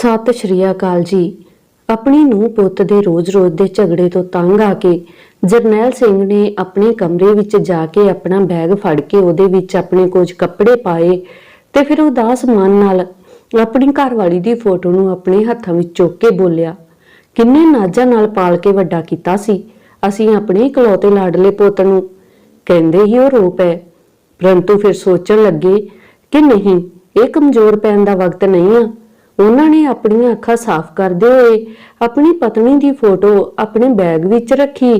ਸਤਿ ਸ਼੍ਰੀ ਅਕਾਲ ਜੀ। ਆਪਣੀ ਨੂੰ ਪੁੱਤ ਦੇ ਰੋਜ਼-ਰੋਜ਼ ਦੇ ਝਗੜੇ ਤੋਂ ਤੰਗ ਆ ਕੇ ਜਰਨੈਲ ਸਿੰਘ ਨੇ ਆਪਣੇ ਕਮਰੇ ਵਿੱਚ ਜਾ ਕੇ ਆਪਣਾ ਬੈਗ ਫੜ ਕੇ ਉਹਦੇ ਵਿੱਚ ਆਪਣੇ ਕੁਝ ਕੱਪੜੇ ਪਾਏ ਤੇ ਫਿਰ ਉਦਾਸ ਮਨ ਨਾਲ ਆਪਣੀ ਘਰਵਾਲੀ ਦੀ ਫੋਟੋ ਨੂੰ ਆਪਣੇ ਹੱਥਾਂ ਵਿੱਚ ਚੁੱਕ ਕੇ ਬੋਲਿਆ, ਕਿੰਨੇ ਨਾਜ਼ਾਂ ਨਾਲ ਪਾਲ ਕੇ ਵੱਡਾ ਕੀਤਾ ਸੀ, ਅਸੀਂ ਆਪਣੇ ਇਕਲੌਤੇ ਲਾਡਲੇ ਪੁੱਤ ਨੂੰ। ਕਹਿੰਦੇ ਹੀ ਉਹ ਰੋ ਪਏ। ਪਰੰਤੂ ਫਿਰ ਸੋਚਣ ਲੱਗੇ ਕਿ ਨਹੀਂ, ਇਹ ਕਮਜ਼ੋਰ ਪੈਣ ਦਾ ਵਕਤ ਨਹੀਂ ਆ। ਉਹਨਾਂ ਨੇ ਆਪਣੀਆਂ ਅੱਖਾਂ ਸਾਫ਼ ਕਰਦੇ ਹੋਏ ਆਪਣੀ ਪਤਨੀ ਦੀ ਫੋਟੋ ਆਪਣੇ ਬੈਗ ਵਿੱਚ ਰੱਖੀ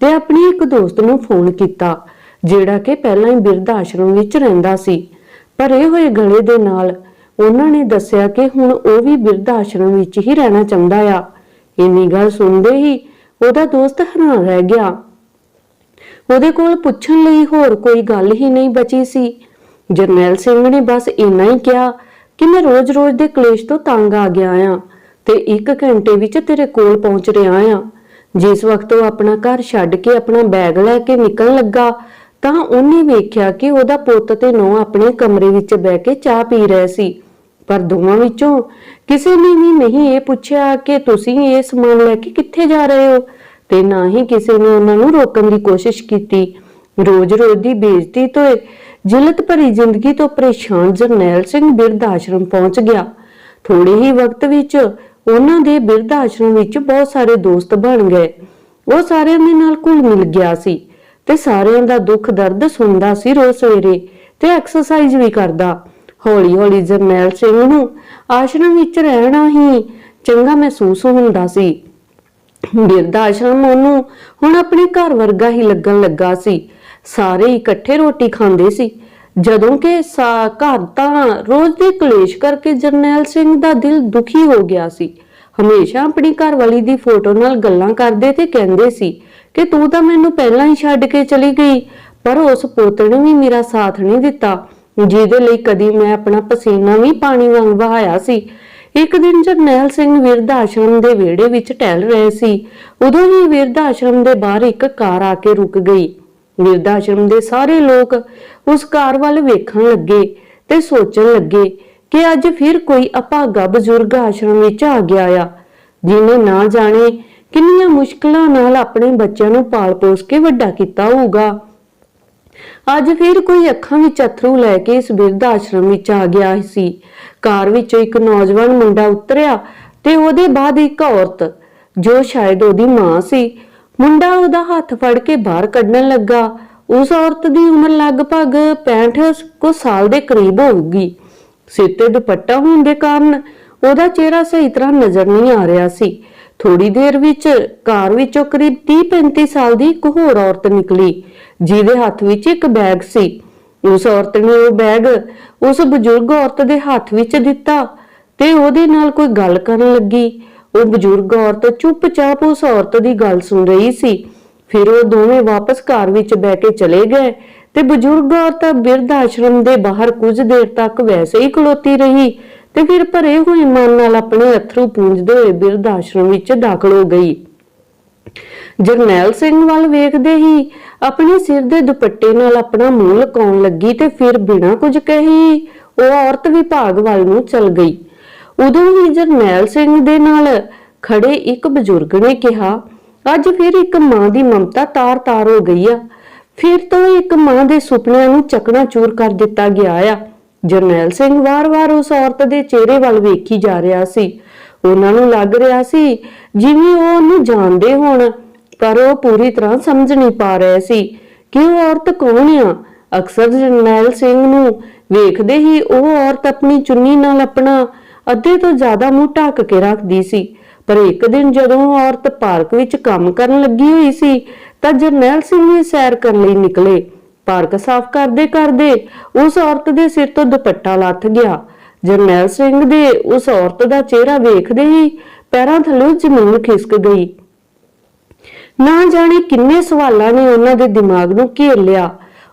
ਤੇ ਆਪਣੀ ਇੱਕ ਦੋਸਤ ਨੂੰ ਫੋਨ ਕੀਤਾ, ਜਿਹੜਾ ਕਿ ਪਹਿਲਾਂ ਹੀ ਬਿਰਧ ਆਸ਼ਰਮ ਵਿੱਚ ਰਹਿੰਦਾ ਸੀ। ਭਰੇ ਹੋਏ ਗਲੇ ਦੇ ਨਾਲ ਉਹਨਾਂ ਨੇ ਦੱਸਿਆ ਕਿ ਹੁਣ ਉਹ ਵੀ ਬਿਰਧ ਆਸ਼ਰਮ ਵਿੱਚ ਹੀ ਰਹਿਣਾ ਚਾਹੁੰਦਾ ਆ। ਇੰਨੀ ਗੱਲ ਸੁਣਦੇ ਹੀ ਉਹਦਾ ਦੋਸਤ ਹੈਰਾਨ ਰਹਿ ਗਿਆ। ਉਹਦੇ ਕੋਲ ਪੁੱਛਣ ਲਈ ਹੋਰ ਕੋਈ ਗੱਲ ਹੀ ਨਹੀਂ ਬਚੀ ਸੀ। ਜਰਨੈਲ ਸਿੰਘ ਨੇ ਬਸ ਇੰਨਾ ਹੀ ਕਿਹਾ ਕਿ ਮੈਂ ਰੋਜ਼-ਰੋਜ਼ ਦੇ ਕਲੇਸ਼ ਤੋਂ ਤੰਗ ਆ ਗਿਆ ਆ ਤੇ ਇੱਕ ਘੰਟੇ ਵਿੱਚ ਤੇਰੇ ਕੋਲ ਪਹੁੰਚ ਰਿਹਾ ਆ। ਜਿਸ ਵਕਤ ਉਹ ਆਪਣਾ ਘਰ ਛੱਡ ਕੇ ਆਪਣਾ ਬੈਗ ਲੈ ਕੇ ਨਿਕਲਣ ਲੱਗਾ, ਤਾਂ ਉਹਨੇ ਵੇਖਿਆ ਕਿ ਉਹਦਾ ਪੁੱਤ ਤੇ ਨੌ ਆਪਣੇ ਕਮਰੇ ਵਿੱਚ ਬਹਿ ਕੇ ਚਾਹ ਪੀ ਰਹੇ ਸੀ। ਪਰ ਦੋਵਾਂ ਵਿੱਚੋਂ ਕਿਸੇ ਨੇ ਵੀ ਨਹੀਂ ਇਹ ਪੁੱਛਿਆ ਕਿ ਤੁਸੀਂ ਇਹ ਸਮਾਨ ਲੈ ਕੇ ਕਿੱਥੇ ਜਾ ਰਹੇ ਹੋ ਤੇ ਨਾ ਹੀ ਕਿਸੇ ਨੇ ਉਹਨਾਂ ਨੂੰ ਰੋਕਣ ਦੀ ਕੋਸ਼ਿਸ਼ ਕੀਤੀ। ਰੋਜ਼-ਰੋਜ਼ ਦੀ ਬੇਇੱਜ਼ਤੀ ਤੋਂ ਜਿਲਤ ਭਰੀ ਜ਼ਿੰਦਗੀ ਤੋਂ ਪਰੇਸ਼ਾਨ ਜਰਨੈਲ ਸਿੰਘ ਬਿਰਧ ਆਸ਼ਰਮ ਪਹੁੰਚ ਗਿਆ। ਥੋੜੇ ਹੀ ਵਕਤ ਵਿੱਚ ਉਹਨਾਂ ਦੇ ਬਿਰਧ ਆਸ਼ਰਮ ਵਿੱਚ ਬਹੁਤ ਸਾਰੇ ਦੋਸਤ ਬਣ ਗਏ। ਉਹ ਸਾਰਿਆਂ ਦੇ ਨਾਲ ਘੁਲ ਮਿਲ ਗਿਆ ਸੀ ਤੇ ਸਾਰਿਆਂ ਦਾ ਦੁੱਖ ਦਰਦ ਸੁਣਦਾ ਸੀ ਰੋਜ਼ ਸਵੇਰੇ ਤੇ ਐਕਸਰਸਾਈਜ਼ ਵੀ ਕਰਦਾ। ਹੌਲੀ ਹੌਲੀ ਜਰਨੈਲ ਸਿੰਘ ਨੂੰ ਆਸ਼ਰਮ ਵਿੱਚ ਰਹਿਣਾ ਹੀ ਚੰਗਾ ਮਹਿਸੂਸ ਹੁੰਦਾ ਸੀ। ਬਿਰਧ ਆਸ਼ਰਮ ਉਹਨੂੰ ਹੁਣ ਆਪਣੇ ਘਰ ਵਰਗਾ ਹੀ ਲੱਗਣ ਲੱਗਾ ਸੀ। ਸਾਰੇ ਇਕੱਠੇ ਰੋਟੀ ਖਾਂਦੇ ਸੀ। ਜਦੋਂ ਕਿ ਸਾ- ਘਰ ਤਾਂ ਰੋਜ਼ ਦੇ ਕਲੇਸ਼ ਕਰਕੇ ਜਰਨੈਲ ਸਿੰਘ ਦਾ ਦਿਲ ਦੁਖੀ ਹੋ ਗਿਆ ਸੀ। ਹਮੇਸ਼ਾ ਆਪਣੀ ਘਰਵਾਲੀ ਦੀ ਫੋਟੋ ਨਾਲ ਗੱਲਾਂ ਕਰਦੇ ਤੇ ਕਹਿੰਦੇ ਸੀ ਕਿ ਤੂੰ ਤਾਂ ਮੈਨੂੰ ਪਹਿਲਾਂ ਹੀ ਛੱਡ ਕੇ ਚਲੀ ਗਈ, ਪਰ ਉਸ ਪੁੱਤ ਨੇ ਵੀ ਮੇਰਾ ਸਾਥ ਨਹੀਂ ਦਿੱਤਾ, ਜਿਹਦੇ ਲਈ ਕਦੀ ਮੈਂ ਆਪਣਾ ਪਸੀਨਾ ਵੀ ਪਾਣੀ ਵਾਂਗ ਵਹਾਇਆ ਸੀ। ਇੱਕ ਦਿਨ ਜਰਨੈਲ ਸਿੰਘ ਵਿਰਧ ਆਸ਼ਰਮ ਦੇ ਵਿਹੜੇ ਵਿੱਚ ਟਹਿਲ ਰਹੇ ਸੀ। ਉਦੋਂ ਹੀ ਵਿਰਧ ਆਸ਼ਰਮ ਦੇ ਬਾਹਰ ਇੱਕ ਕਾਰ ਆ ਕੇ ਰੁਕ ਗਈ। ਵਿਰਧ ਆਸ਼ਰਮ ਦੇ ਸਾਰੇ ਲੋਕ ਉਸ ਕਾਰ ਵੱਲ ਵੇਖਣ ਲੱਗੇ ਤੇ ਸੋਚਣ ਲੱਗੇ ਕਿ ਅੱਜ ਫਿਰ ਕੋਈ ਅਭਾਗਾ ਬਜ਼ੁਰਗ ਆਸ਼ਰਮ ਵਿੱਚ ਆ ਗਿਆ ਆ, ਜਿਹਨੇ ਨਾ ਜਾਣੇ ਕਿੰਨੀਆਂ ਮੁਸ਼ਕਲਾਂ ਨਾਲ ਆਪਣੇ ਬੱਚਿਆਂ ਨੂੰ ਪਾਲ ਪੋਸ ਕੇ ਵੱਡਾ ਕੀਤਾ ਹੋਊਗਾ। ਅੱਜ ਫਿਰ ਕੋਈ ਅੱਖਾਂ ਵਿੱਚ ਅਥਰੂ ਲੈ ਕੇ ਇਸ ਬਿਰਧ ਆਸ਼ਰਮ ਵਿੱਚ ਆ ਗਿਆ ਸੀ। ਕਾਰ ਵਿੱਚੋਂ ਇੱਕ ਨੌਜਵਾਨ ਮੁੰਡਾ ਉਤਰਿਆ ਤੇ ਉਹਦੇ ਬਾਅਦ ਇੱਕ ਔਰਤ, ਜੋ ਸ਼ਾਇਦ ਉਹਦੀ ਮਾਂ ਸੀ ਮੁੰਡਾ ਉਹਦਾ ਹੱਥ ਫੜ ਕੇ ਬਾਹਰ ਕੱਢਣ ਲੱਗਾ। ਉਸ ਔਰਤ ਦੀ ਉਮਰ ਲਗਭਗ 65 ਕੁ ਸਾਲ ਦੇ ਕਰੀਬ ਹੋਊਗੀ। ਸਿਰ ਤੇ ਦੁਪੱਟਾ ਹੋਣ ਦੇ ਕਾਰਨ ਉਹਦਾ ਚਿਹਰਾ ਸਹੀ ਤਰ੍ਹਾਂ ਨਜ਼ਰ ਨਹੀਂ ਆ ਰਿਹਾ ਸੀ। ਥੋੜੀ ਦੇਰ ਵਿੱਚ ਕਾਰ ਵਿੱਚੋਂ ਕਰੀਬ 30-35 ਸਾਲ ਦੀ ਇੱਕ ਹੋਰ ਔਰਤ ਨਿਕਲੀ, ਜਿਹਦੇ ਹੱਥ ਵਿੱਚ ਇੱਕ ਬੈਗ ਸੀ। ਉਸ ਔਰਤ ਨੇ ਉਹ ਬੈਗ ਉਸ ਬਜ਼ੁਰਗ ਔਰਤ ਦੇ ਹੱਥ ਵਿੱਚ ਦਿੱਤਾ ਤੇ ਉਹਦੇ ਨਾਲ ਕੋਈ ਗੱਲ ਕਰਨ ਲੱਗੀ। ਉਹ ਬਜ਼ੁਰਗ ਔਰਤ ਚੁੱਪਚਾਪ ਉਸ ਔਰਤ ਦੀ ਗੱਲ ਸੁਣ ਰਹੀ ਸੀ। ਫਿਰ ਉਹ ਦੋਵੇਂ ਵਾਪਸ ਘਰ ਵਿੱਚ ਬਹਿ ਕੇ ਚਲੇ ਗਏ ਤੇ ਬਜ਼ੁਰਗ ਔਰਤ ਬਿਰਧ ਆਸ਼ਰਮ ਦੇ ਬਾਹਰ ਕੁਝ ਦੇਰ ਤੱਕ ਵੈਸੇ ਹੀ ਖਲੋਤੀ ਰਹੀ ਤੇ ਫਿਰ ਭਰੇ ਹੋਏ ਮਨ ਨਾਲ ਆਪਣੇ ਅਥਰੂ ਪੂੰਝਦੇ ਹੋਏ ਬਿਰਧ ਆਸ਼ਰਮ ਵਿੱਚ ਦਾਖਲ ਹੋ ਗਈ। ਜਰਨੈਲ ਸਿੰਘ ਵੱਲ ਵੇਖਦੇ ਹੀ ਆਪਣੇ ਸਿਰ ਦੇ ਦੁਪੱਟੇ ਨਾਲ ਆਪਣਾ ਮੂੰਹ ਲਕਾਉਣ ਲੱਗੀ ਤੇ ਫਿਰ ਬਿਨਾਂ ਕੁਝ ਕਹੀ ਉਹ ਔਰਤ ਵਿਭਾਗ ਵੱਲ ਨੂੰ ਚਲ ਗਈ। ਉਦੋਂ ਹੀ ਜਰਨੈਲ ਸਿੰਘ ਦੇ ਨਾਲ ਖੜੇ ਇੱਕ ਬਜ਼ੁਰਗ ਨੇ ਕਿਹਾ, ਅੱਜ ਫਿਰ ਇੱਕ ਮਾਂ ਦੀ ਮਮਤਾ ਤਾਰ-ਤਾਰ ਹੋ ਗਈ ਆ। ਫਿਰ ਤੋਂ ਇੱਕ ਮਾਂ ਦੇ ਸੁਪਨਿਆਂ ਨੂੰ ਚਕਨਾਚੂਰ ਕਰ ਦਿੱਤਾ ਗਿਆ ਆ। ਜਰਨੈਲ ਸਿੰਘ ਵਾਰ-ਵਾਰ ਉਸ ਔਰਤ ਦੇ ਚਿਹਰੇ ਵੱਲ ਵੇਖੀ ਜਾ ਰਿਹਾ ਸੀ। ਉਹਨਾਂ ਨੂੰ ਲੱਗ ਰਿਹਾ ਸੀ ਜਿਵੇਂ ਉਹ ਉਹਨੂੰ ਜਾਣਦੇ ਹੋਣ, ਪਰ ਉਹ ਪੂਰੀ ਤਰ੍ਹਾਂ ਸਮਝ ਨਹੀਂ ਪਾ ਰਹੇ ਸੀ ਕਿ ਉਹ ਔਰਤ ਕੌਣ ਆ। ਅਕਸਰ ਜਰਨੈਲ ਸਿੰਘ ਨੂੰ ਵੇਖਦੇ ਹੀ ਉਹ ਔਰਤ ਆਪਣੀ ਚੁੰਨੀ ਨਾਲ ਆਪਣਾ ਅੱਧੇ ਤੋਂ ਜ਼ਿਆਦਾ ਮੂੰਹ ਢੱਕ ਕੇ ਰੱਖਦੀ ਸੀ। ਪਰ ਇੱਕ ਦਿਨ ਜਦੋਂ ਔਰਤ ਪਾਰਕ ਵਿੱਚ ਕੰਮ ਕਰਨ ਲੱਗੀ ਹੋਈ ਸੀ, ਤਾਂ ਜਰਨੈਲ ਸਿੰਘ ਵੀ ਸੈਰ ਕਰਨ ਲਈ ਨਿਕਲੇ। ਪਾਰਕ ਸਾਫ਼ ਕਰਦੇ ਕਰਦੇ ਉਸ ਔਰਤ ਦੇ ਸਿਰ ਤੋਂ ਦੁਪੱਟਾ ਲੱਥ ਗਿਆ। ਜਰਨੈਲ ਸਿੰਘ ਦੇ ਉਸ ਔਰਤ ਦਾ ਚਿਹਰਾ ਵੇਖਦੇ ਹੀ ਪੈਰਾਂ ਥੱਲੇ ਜ਼ਮੀਨ ਖਿਸਕ ਗਈ। ਨਾ ਜਾਣੇ ਕਿੰਨੇ ਸਵਾਲਾਂ ਨੇ ਉਹਨਾਂ ਦੇ ਦਿਮਾਗ ਨੂੰ ਘੇਰ ਲਿਆ।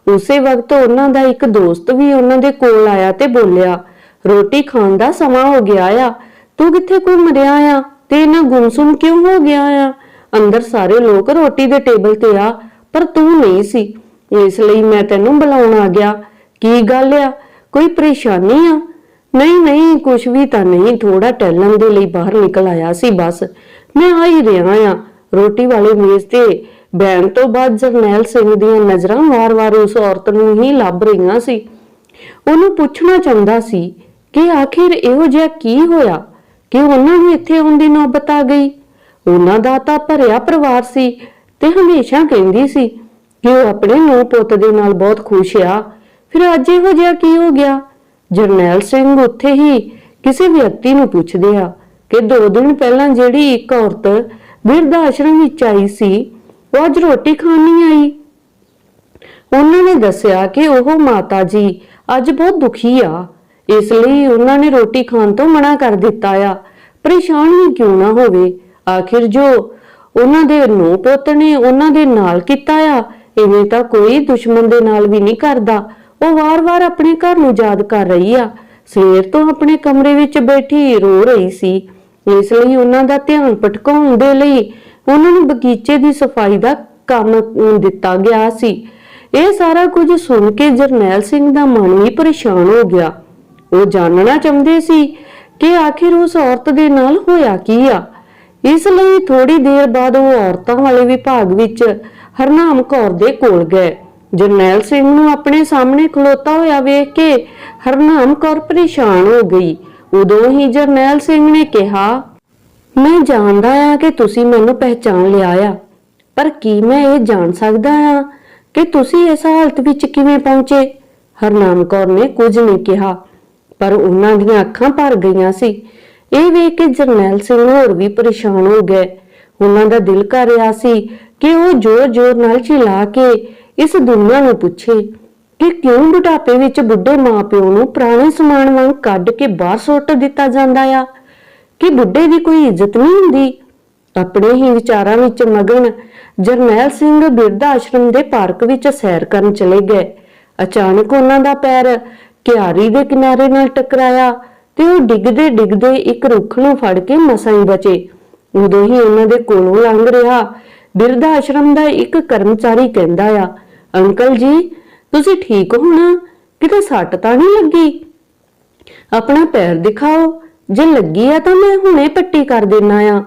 ਉਸੇ ਵਕਤ ਉਹਨਾਂ ਦਾ ਇੱਕ ਦੋਸਤ ਵੀ ਉਹਨਾਂ ਦੇ ਕੋਲ ਆਇਆ ਤੇ ਬੋਲਿਆ ਰੋਟੀ ਖਾਣ ਦਾ ਸਮਾਂ ਹੋ ਗਿਆ ਆ। ਤੂੰ ਕਿੱਥੇ ਘੁੰਮ ਰਿਹਾ ਆ? ਤੇ ਇਹਨਾਂ ਗੁੰਮਸੁਮ ਕਿਉਂ ਹੋ ਗਿਆ ਆ? ਅੰਦਰ ਸਾਰੇ ਲੋਕ ਰੋਟੀ ਦੇ ਟੇਬਲ ਤੇ ਆ, ਪਰ ਤੂੰ ਨਹੀਂ ਸੀ। ਇਸ ਲਈ ਮੈਂ ਤੈਨੂੰ ਬੁਲਾਉਣ ਆ ਗਿਆ। ਕੀ ਗੱਲ ਆ? ਕੋਈ ਪਰੇਸ਼ਾਨੀ ਆ? ਨਹੀਂ ਨਹੀਂ, ਕੁਛ ਵੀ ਤਾਂ ਨਹੀਂ। ਥੋੜਾ ਟਹਿਲਣ ਦੇ ਲਈ ਬਾਹਰ ਨਿਕਲ ਆਇਆ ਸੀ, ਬਸ। ਮੈਂ ਆ ਹੀ ਰਿਹਾ ਆ। ਰੋਟੀ ਵਾਲੇ ਮੇਜ਼ ਤੇ ਬੈਣ ਤੋਂ ਬਾਅਦ ਜਰਨੈਲ ਸਿੰਘ ਦੀਆਂ ਨਜ਼ਰਾਂ ਵਾਰ-ਵਾਰ ਉਸ ਔਰਤ ਨੂੰ ਹੀ ਲੱਭ ਰਹੀਆਂ ਸੀ। ਉਹਨੂੰ ਪੁੱਛਣਾ ਚਾਹੁੰਦਾ ਸੀ ਕਿ ਆਖਿਰ ਇਹੋ ਜਿਹਾ ਕੀ ਹੋਇਆ ਕਿ ਉਹਨਾਂ ਨੂੰ ਇੱਥੇ ਆਉਣ ਦੀ ਨੌਬਤ ਆ ਗਈ? ਉਹਨਾਂ ਦਾ ਤਾਂ ਭਰਿਆ ਪਰਿਵਾਰ ਸੀ ਤੇ ਹਮੇਸ਼ਾ ਕਹਿੰਦੀ ਸੀ ਕਿ ਉਹ ਆਪਣੇ ਨੂੰਹ ਪੁੱਤ ਦੇ ਨਾਲ ਬਹੁਤ ਖੁਸ਼ ਆ। ਫਿਰ ਅੱਜ ਇਹੋ ਜਿਹਾ ਕੀ ਹੋ ਗਿਆ? ਜਰਨੈਲ ਸਿੰਘ ਉੱਥੇ ਹੀ ਕਿਸੇ ਵਿਅਕਤੀ ਨੂੰ ਪੁੱਛਦੇ ਆ ਕਿ ਦੋ ਦਿਨ ਪਹਿਲਾਂ ਜਿਹੜੀ ਇੱਕ ਔਰਤ ਬਿਰਧ ਆਸ਼ਰਮ ਵਿੱਚ ਆਈ ਸੀ, ਉਹ ਅੱਜ ਰੋਟੀ ਖਾਣ ਨਹੀਂ ਆਈ। ਉਹਨਾਂ ਨੇ ਦੱਸਿਆ ਕਿ ਉਹ ਮਾਤਾ ਜੀ ਅੱਜ ਬਹੁਤ ਦੁਖੀ ਆ। ਇਸ ਲਈ ਉਹਨਾਂ ਨੇ ਰੋਟੀ ਖਾਣ ਤੋਂ ਮਨਾ ਕਰ ਦਿੱਤਾ ਆ। ਪਰੇਸ਼ਾਨ ਵੀ ਕਿਉਂ ਨਾ ਹੋਵੇ? ਆਖਿਰ ਜੋ ਉਹਨਾਂ ਦੇ ਨੋ ਪੁੱਤ ਨੇ ਉਹਨਾਂ ਦੇ ਨਾਲ ਕੀਤਾ ਆ, ਇਵੇਂ ਤਾਂ ਕੋਈ ਦੁਸ਼ਮਣ ਦੇ ਨਾਲ ਵੀ ਨਹੀਂ ਕਰਦਾ। ਉਹ ਵਾਰ-ਵਾਰ ਆਪਣੇ ਘਰ ਨੂੰ ਯਾਦ ਕਰ ਰਹੀ ਆ। ਸਵੇਰ ਤੋਂ ਆਪਣੇ ਕਮਰੇ ਵਿੱਚ ਬੈਠੀ ਰੋ ਰਹੀ ਸੀ। ਇਸ ਲਈ ਉਹਨਾਂ ਦਾ ਧਿਆਨ ਭਟਕਾਉਣ ਦੇ ਲਈ ਉਹਨਾਂ ਨੂੰ ਬਗੀਚੇ ਦੀ ਸਫ਼ਾਈ ਦਾ ਕੰਮ ਦਿੱਤਾ ਗਿਆ ਸੀ। ਇਹ ਸਾਰਾ ਕੁਝ ਸੁਣ ਕੇ ਜਰਨੈਲ ਸਿੰਘ ਦਾ ਮਨ ਵੀ ਪਰੇਸ਼ਾਨ ਹੋ ਗਿਆ। ਉਹ ਜਾਣਨਾ ਚਾਹੁੰਦੇ ਸੀ ਕਿ ਆਖਿਰ ਉਸ ਔਰਤ ਦੇ ਨਾਲ ਹੋਇਆ ਕੀ ਆ। ਇਸ ਲਈ ਥੋੜੀ ਦੇਰ ਬਾਅਦ ਉਹ ਔਰਤਾਂ ਵਾਲੇ ਵਿਭਾਗ ਵਿੱਚ ਹਰਨਾਮ ਕੌਰ ਦੇ ਕੋਲ ਗਏ। ਜਰਨੈਲ ਸਿੰਘ ਨੂੰ ਆਪਣੇ ਸਾਹਮਣੇ ਖਲੋਤਾ ਹੋਇਆ ਵੇਖ ਕੇ ਹਰਨਾਮ ਕੌਰ ਪਰੇਸ਼ਾਨ ਹੋ ਗਈ। ਉਦੋਂ ਹੀ ਜਰਨੈਲ ਸਿੰਘ ਨੇ ਕਿਹਾ, ਮੈਂ ਜਾਣਦਾ ਆ ਕਿ ਤੁਸੀਂ ਮੈਨੂੰ ਪਹਿਚਾਨ ਲਿਆ ਆ, ਪਰ ਕੀ ਮੈਂ ਇਹ ਜਾਣ ਸਕਦਾ ਆ ਕਿ ਤੁਸੀਂ ਇਸ ਹਾਲਤ ਵਿੱਚ ਕਿਵੇਂ ਪਹੁੰਚੇ? ਹਰਨਾਮ ਕੌਰ ਨੇ ਕੁਝ ਨਹੀਂ ਕਿਹਾ। ਪਰ ਉਹਨਾਂ ਦੀਆਂ ਅੱਖਾਂ ਭਰ ਗਈਆਂ ਸੀ। ਇਹ ਵੇਖ ਕੇ ਜਰਨੈਲ ਸਿੰਘ ਹੋਰ ਵੀ ਪਰੇਸ਼ਾਨ ਹੋ ਗਏ। ਉਹਨਾਂ ਦਾ ਦਿਲ ਕਰ ਰਿਹਾ ਸੀ ਕਿ ਉਹ ਜ਼ੋਰ-ਜ਼ੋਰ ਨਾਲ ਚਿਲਾ ਕੇ ਇਸ ਦੁਨੀਆ ਨੂੰ ਪੁੱਛੇ ਕਿ ਕਿਉਂ ਬੁਢਾਪੇ ਵਿੱਚ ਬੁੱਢੇ ਮਾਪਿਓ ਨੂੰ ਪੁਰਾਣੇ ਸਮਾਨ ਵਾਂਗ ਕੱਢ ਕੇ ਬਾਹਰ ਸੁੱਟ ਦਿੱਤਾ ਜਾਂਦਾ ਆ? ਕਿ ਬੁੱਢੇ ਦੀ ਕੋਈ ਇੱਜ਼ਤ ਨਹੀਂ ਹੁੰਦੀ? ਆਪਣੇ ਹੀ ਵਿਚਾਰਾਂ ਵਿੱਚ ਮਗਨ ਜਰਨੈਲ ਸਿੰਘ ਬਿਰਧ ਆਸ਼ਰਮ ਦੇ ਪਾਰਕ ਵਿੱਚ ਸੈਰ ਕਰਨ ਚਲੇ ਗਏ। ਅਚਾਨਕ ਉਹਨਾਂ ਦਾ ਪੈਰ ਕਿਆਰੀ ਦੇ ਕਿਨਾਰੇ ਨਾਲ ਟਕਰਾਇਆ ਤੇ ਉਹ ਡਿੱਗਦੇ ਡਿੱਗਦੇ ਇੱਕ ਰੁੱਖ ਨੂੰ ਫੜ ਕੇ ਮਸਾਂ ਹੀ ਬਚੇ। ਉਦੋਂ ਹੀ ਉਹਨਾਂ ਦੇ ਕੋਲੋਂ ਲੰਘ ਰਿਹਾ। ਬਿਰਧ ਆਸ਼ਰਮ ਦਾ ਇੱਕ ਕਰਮਚਾਰੀ ਕਹਿੰਦਾ ਆ, ਅੰਕਲ ਜੀ, ਤੁਸੀਂ ਠੀਕ ਹੋ ਨਾ? ਕਿਤੇ ਸੱਟ ਤਾਂ ਨਹੀਂ ਲੱਗੀ? ਆਪਣਾ ਪੈਰ ਦਿਖਾਓ। ਜੇ ਲੱਗੀ ਆ ਤਾਂ ਮੈਂ ਹੁਣੇ ਪੱਟੀ ਕਰ ਦੇਣਾ ਆ।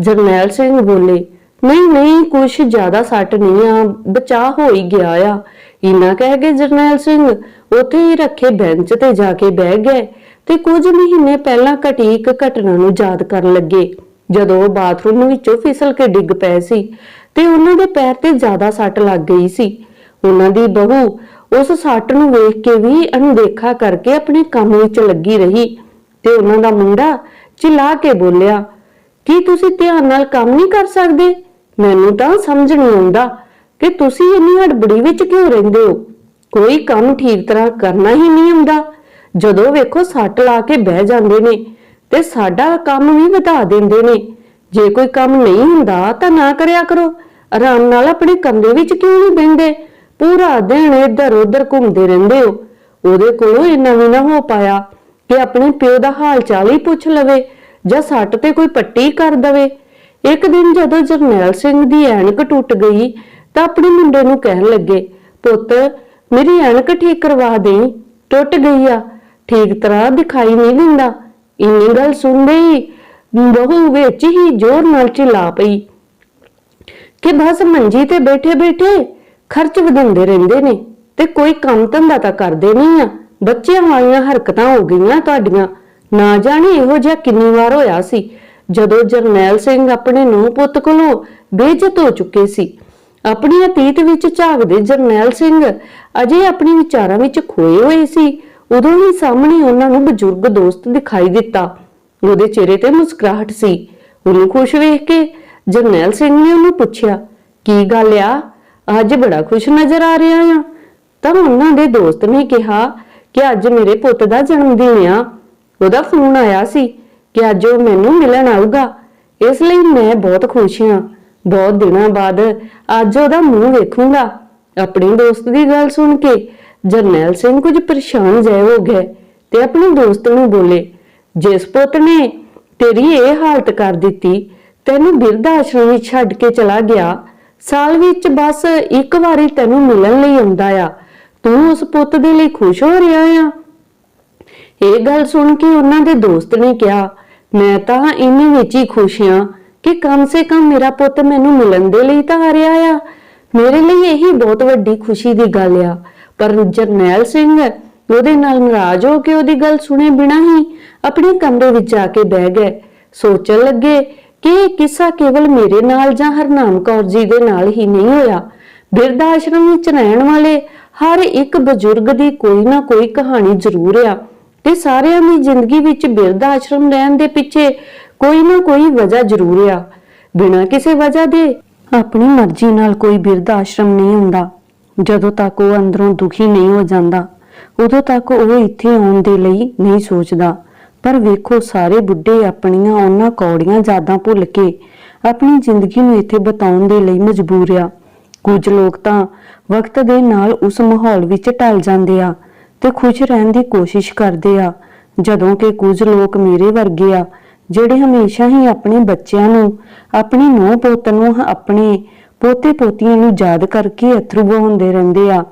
ਜਰਨੈਲ ਸਿੰਘ ਬੋਲੇ ਨਹੀਂ ਨਹੀਂ, ਕੁਛ ਜ਼ਿਆਦਾ ਸੱਟ ਨਹੀਂ ਆ ਬਚਾ ਹੋ ਹੀ ਗਿਆ ਆ। ਇਨਾ ਕਹਿ ਕੇ ਜਰਨੈਲ ਸਿੰਘ? ਉੱਥੇ ਹੀ ਰੱਖੇ ਬੈਂਚ ਤੇ ਜਾ ਕੇ ਬਹਿ ਗਏ ਤੇ ਕੁਝ ਮਹੀਨੇ ਪਹਿਲਾਂ ਘਟੀ ਇੱਕ ਘਟਨਾ ਨੂੰ ਯਾਦ ਕਰਨ ਲੱਗੇ। ਜਦੋਂ ਉਹ ਬਾਥਰੂਮ ਵਿੱਚੋਂ ਫਿਸਲ ਕੇ ਡਿੱਗ ਪਏ ਸੀ ਤੇ ਉਹਨਾਂ ਦੇ ਪੈਰ ਤੇ ਜ਼ਿਆਦਾ ਸੱਟ ਲੱਗ ਗਈ ਸੀ। ਉਹਨਾਂ ਦੀ ਬਹੂ ਉਸ ਸੱਟ ਨੂੰ ਵੇਖ ਕੇ ਵੀ ਅਣਦੇਖਾ ਕਰਕੇ ਆਪਣੇ ਕੰਮ ਵਿੱਚ ਲੱਗੀ ਰਹੀ ਤੇ ਉਹਨਾਂ ਦਾ ਮੁੰਡਾ ਚਿਲਾ ਕੇ ਬੋਲਿਆ, ਕੀ ਤੁਸੀਂ ਧਿਆਨ ਨਾਲ ਕੰਮ ਨਹੀਂ ਕਰ ਸਕਦੇ? ਮੈਨੂੰ ਤਾਂ ਸਮਝ ਨਹੀਂ ਆਉਂਦਾ ਕਿ ਤੁਸੀਂ ਇੰਨੀ ਹੜਬੜੀ ਵਿੱਚ ਕਿਉਂ ਰਹਿੰਦੇ ਹੋ। ਕੋਈ ਕੰਮ ਠੀਕ ਤਰ੍ਹਾਂ ਕਰਨਾ ਹੀ ਨਹੀਂ ਆਉਂਦਾ ਜਦੋਂ ਵੇਖੋ ਸੱਟ ਲਾ ਕੇ ਬਹਿ ਜਾਂਦੇ ਨੇ ਤੇ ਸਾਡਾ ਕੰਮ ਵੀ ਵਧਾ ਦਿੰਦੇ ਨੇ। ਜੇ ਕੋਈ ਕੰਮ ਨਹੀਂ ਹੁੰਦਾ ਤਾਂ ਨਾ ਕਰਿਆ ਕਰੋ। ਆਰਾਮ ਨਾਲ ਆਪਣੇ ਕਮਰੇ ਵਿੱਚ ਕਿਉਂ ਨਹੀਂ ਬਹਿੰਦੇ? ਪੂਰਾ ਦਿਨ ਇੱਧਰ ਉੱਧਰ ਘੁੰਮਦੇ ਰਹਿੰਦੇ ਹੋ। ਉਹਦੇ ਕੋਲੋਂ ਇੰਨਾ ਵੀ ਨਾ ਹੋ ਪਾਇਆ ਕਿ ਆਪਣੇ ਪਿਓ ਦਾ ਹਾਲ ਚਾਲ ਹੀ ਪੁੱਛ ਲਵੇ ਜਾਂ ਸੱਟ ਤੇ ਕੋਈ ਪੱਟੀ ਕਰ ਦਵੇ। ਇੱਕ ਦਿਨ ਜਦੋਂ ਜਰਨੈਲ ਸਿੰਘ ਦੀ ਐਨਕ ਟੁੱਟ ਗਈ ਤਾਂ ਆਪਣੇ ਮੁੰਡੇ ਨੂੰ ਕਹਿਣ ਲੱਗੇ, ਪੁੱਤ, ਮੇਰੀ ਐਨਕ ਠੀਕ ਕਰਵਾ ਦੇ ਟੁੱਟ ਗਈ ਆ। ਠੀਕ ਤਰ੍ਹਾਂ ਦਿਖਾਈ ਨਹੀਂ ਦਿੰਦਾ। ਇੰਨੀ ਗੱਲ ਸੁਣਦੇ ਹੀ ਬਹੂ ਵਿੱਚ ਹੀ ਜ਼ੋਰ ਨਾਲ ਚਿਲਾ ਪਈ ਕਿ ਬਸ ਮੰਜੀ ਤੇ ਬੈਠੇ ਬੈਠੇ ਖਰਚ ਵਧਾਉਂਦੇ ਰਹਿੰਦੇ ਨੇ ਤੇ ਕੋਈ ਕੰਮ ਧੰਦਾ ਤਾਂ ਕਰਦੇ ਨਹੀਂ ਆ। ਬੱਚਿਆਂ ਵਾਲੀਆਂ ਹਰਕਤਾਂ ਹੋ ਗਈਆਂ ਤੁਹਾਡੀਆਂ। ਨਾ ਜਾਣੇ ਇਹੋ ਜਿਹਾ ਕਿੰਨੀ ਵਾਰ ਹੋਇਆ ਸੀ। ਜਦੋਂ ਜਰਨੈਲ ਸਿੰਘ ਆਪਣੇ ਨੂੰ ਪੁੱਤ ਕੋਲੋਂ ਬੇਇੱਜ਼ਤ ਹੋ ਚੁੱਕੇ ਸੀ ਆਪਣੀ ਅਤੀਤ ਵਿੱਚ ਝਾਕਦੇ ਜਰਨੈਲ ਸਿੰਘ ਅਜੇ ਆਪਣੇ ਵਿਚਾਰਾਂ ਵਿੱਚ ਖੋਏ ਹੋਏ ਸੀ, ਉਦੋਂ ਹੀ ਸਾਹਮਣੇ ਉਹਨਾਂ ਨੂੰ ਬਜ਼ੁਰਗ ਦੋਸਤ ਦਿਖਾਈ ਦਿੱਤਾ। ਉਹਦੇ ਚਿਹਰੇ ਤੇ ਮੁਸਕਰਾਹਟ ਸੀ। ਉਹਨੂੰ ਖੁਸ਼ ਵੇਖ ਕੇ ਜਰਨੈਲ ਸਿੰਘ ਨੇ ਉਹਨੂੰ ਪੁੱਛਿਆ, ਕੀ ਗੱਲ ਆ? ਅੱਜ ਬੜਾ ਖੁਸ਼ ਨਜ਼ਰ ਆ ਰਿਹਾ ਆ? ਤਾਂ ਉਹਨਾਂ ਦੇ ਦੋਸਤ ਨੇ ਕਿਹਾ ਕਿ ਅੱਜ ਮੇਰੇ ਪੁੱਤ ਦਾ ਜਨਮ ਦਿਨ ਆ। ਉਹਦਾ ਫੋਨ ਆਇਆ ਸੀ। ਕਿ ਅੱਜ ਉਹ ਮੈਨੂੰ ਮਿਲਣ ਆਊਗਾ। ਇਸ ਲਈ ਮੈਂ ਬਹੁਤ ਖੁਸ਼ ਹਾਂ। ਬਹੁਤ ਦਿਨਾਂ ਬਾਅਦ ਅੱਜ ਉਹਦਾ ਮੂੰਹ ਵੇਖੂੰਗਾ। ਆਪਣੇ ਦੋਸਤ ਦੀ ਗੱਲ ਸੁਣ ਕੇ ਜਰਨੈਲ ਸਿੰਘ ਕੁਝ ਪਰੇਸ਼ਾਨ ਜੈ ਹੋ ਗਏ ਤੇ ਆਪਣੇ ਦੋਸਤ ਨੂੰ ਬੋਲੇ, ਜਿਸ ਪੁੱਤ ਨੇ ਤੇਰੀ ਇਹ ਹਾਲਤ ਕਰ ਦਿੱਤੀ, ਤੈਨੂੰ ਬਿਰਧ ਆਸ਼ਰਮ ਵਿੱਚ ਛੱਡ ਕੇ ਚਲਾ ਗਿਆ। ਸਾਲ ਵਿੱਚ ਬਸ ਇੱਕ ਵਾਰੀ ਤੈਨੂੰ ਮਿਲਣ ਲਈ ਆਉਂਦਾ ਆ। ਤੂੰ ਉਸ ਪੁੱਤ ਦੇ ਲਈ ਖੁਸ਼ ਹੋ ਰਿਹਾ ਆ? ਇਹ ਗੱਲ ਸੁਣ ਕੇ ਉਹਨਾਂ ਦੇ ਦੋਸਤ ਨੇ ਕਿਹਾ ਮੈਂ ਤਾਂ ਇੰਨੇ ਵਿੱਚ ਹੀ ਖੁਸ਼ ਹਾਂ ਕਿ ਕਮ ਸੇ ਕਮ ਮੇਰਾ ਪੁੱਤ ਮੈਨੂੰ ਮਿਲਣ ਦੇ ਲਈ ਤਾਂ ਆ ਰਿਹਾ ਆ। ਮੇਰੇ ਲਈ ਇਹੀ ਬਹੁਤ ਵੱਡੀ ਖੁਸ਼ੀ ਦੀ ਗੱਲ ਆ। ਪਰ ਜਰਨੈਲ ਸਿੰਘ, ਉਹਦੇ ਨਾਲ ਨਾਰਾਜ਼ ਹੋ ਕੇ ਉਹਦੀ ਗੱਲ ਸੁਣੇ ਬਿਨਾਂ ਹੀ ਆਪਣੇ ਕਮਰੇ ਵਿੱਚ ਜਾ ਕੇ ਬਹਿ ਗਏ। ਸੋਚਣ ਲੱਗੇ ਕਿ ਇਹ ਕਿੱਸਾ ਕੇਵਲ ਮੇਰੇ ਨਾਲ ਜਾਂ ਹਰਨਾਮ ਕੌਰ ਜੀ ਦੇ ਨਾਲ ਹੀ ਨਹੀਂ ਹੋਇਆ। ਬਿਰਧ ਆਸ਼ਰਮ ਵਿੱਚ ਰਹਿਣ ਵਾਲੇ ਹਰ ਇੱਕ ਬਜ਼ੁਰਗ ਦੀ ਕੋਈ ਨਾ ਕੋਈ ਕਹਾਣੀ ਜ਼ਰੂਰ ਆ। ਤੇ ਸਾਰਿਆਂ ਦੀ ਜ਼ਿੰਦਗੀ ਵਿੱਚ ਬਿਰਧ ਆਸ਼ਰਮ ਰਹਿਣ ਦੇ ਪਿੱਛੇ ਕੋਈ ਨਾ ਕੋਈ ਵਜ੍ਹਾ ਜ਼ਰੂਰ ਆ। ਬਿਨਾਂ ਕਿਸੇ ਵਜ੍ਹਾ ਦੇ ਆਪਣੀ ਮਰਜ਼ੀ ਨਾਲ ਕੋਈ ਬਿਰਧ ਆਸ਼ਰਮ ਨਹੀਂ ਹੁੰਦਾ। ਜਦੋਂ ਤੱਕ ਉਹ ਅੰਦਰੋਂ ਦੁਖੀ ਨਹੀਂ ਹੋ ਜਾਂਦਾ, ਉਦੋਂ ਤੱਕ ਉਹ ਇੱਥੇ ਆਉਣ ਦੇ ਲਈ ਨਹੀਂ ਸੋਚਦਾ। ਪਰ ਵੇਖੋ, ਸਾਰੇ ਬੁੱਢੇ ਆਪਣੀਆਂ ਉਹਨਾਂ ਕੌੜੀਆਂ ਯਾਦਾਂ ਭੁੱਲ ਕੇ ਆਪਣੀ ਜ਼ਿੰਦਗੀ ਨੂੰ ਇੱਥੇ ਬਤਾਉਣ ਦੇ ਲਈ ਮਜਬੂਰ ਆ। ਕੁਝ ਲੋਕ ਤਾਂ ਵਕਤ ਦੇ ਨਾਲ ਉਸ ਮਾਹੌਲ ਵਿੱਚ ਢਲ ਜਾਂਦੇ ਆ। ਤੇ ਖੁਸ਼ ਰਹਿਣ ਦੀ ਕੋਸ਼ਿਸ਼ ਕਰਦੇ ਆ, ਜਦੋਂ ਕਿ ਕੁਝ ਲੋਕ ਮੇਰੇ ਵਰਗੇ ਆ, ਜਿਹੜੇ ਹਮੇਸ਼ਾ ਹੀ ਆਪਣੇ ਬੱਚਿਆਂ ਨੂੰ, ਆਪਣੀ ਨੂੰਹ ਪੁੱਤ ਨੂੰ, ਆਪਣੇ ਪੋਤੇ ਪੋਤੀਆਂ ਨੂੰ ਯਾਦ ਕਰਕੇ ਅਥਰੂ ਵਹਾਉਂਦੇ ਰਹਿੰਦੇ ਆ।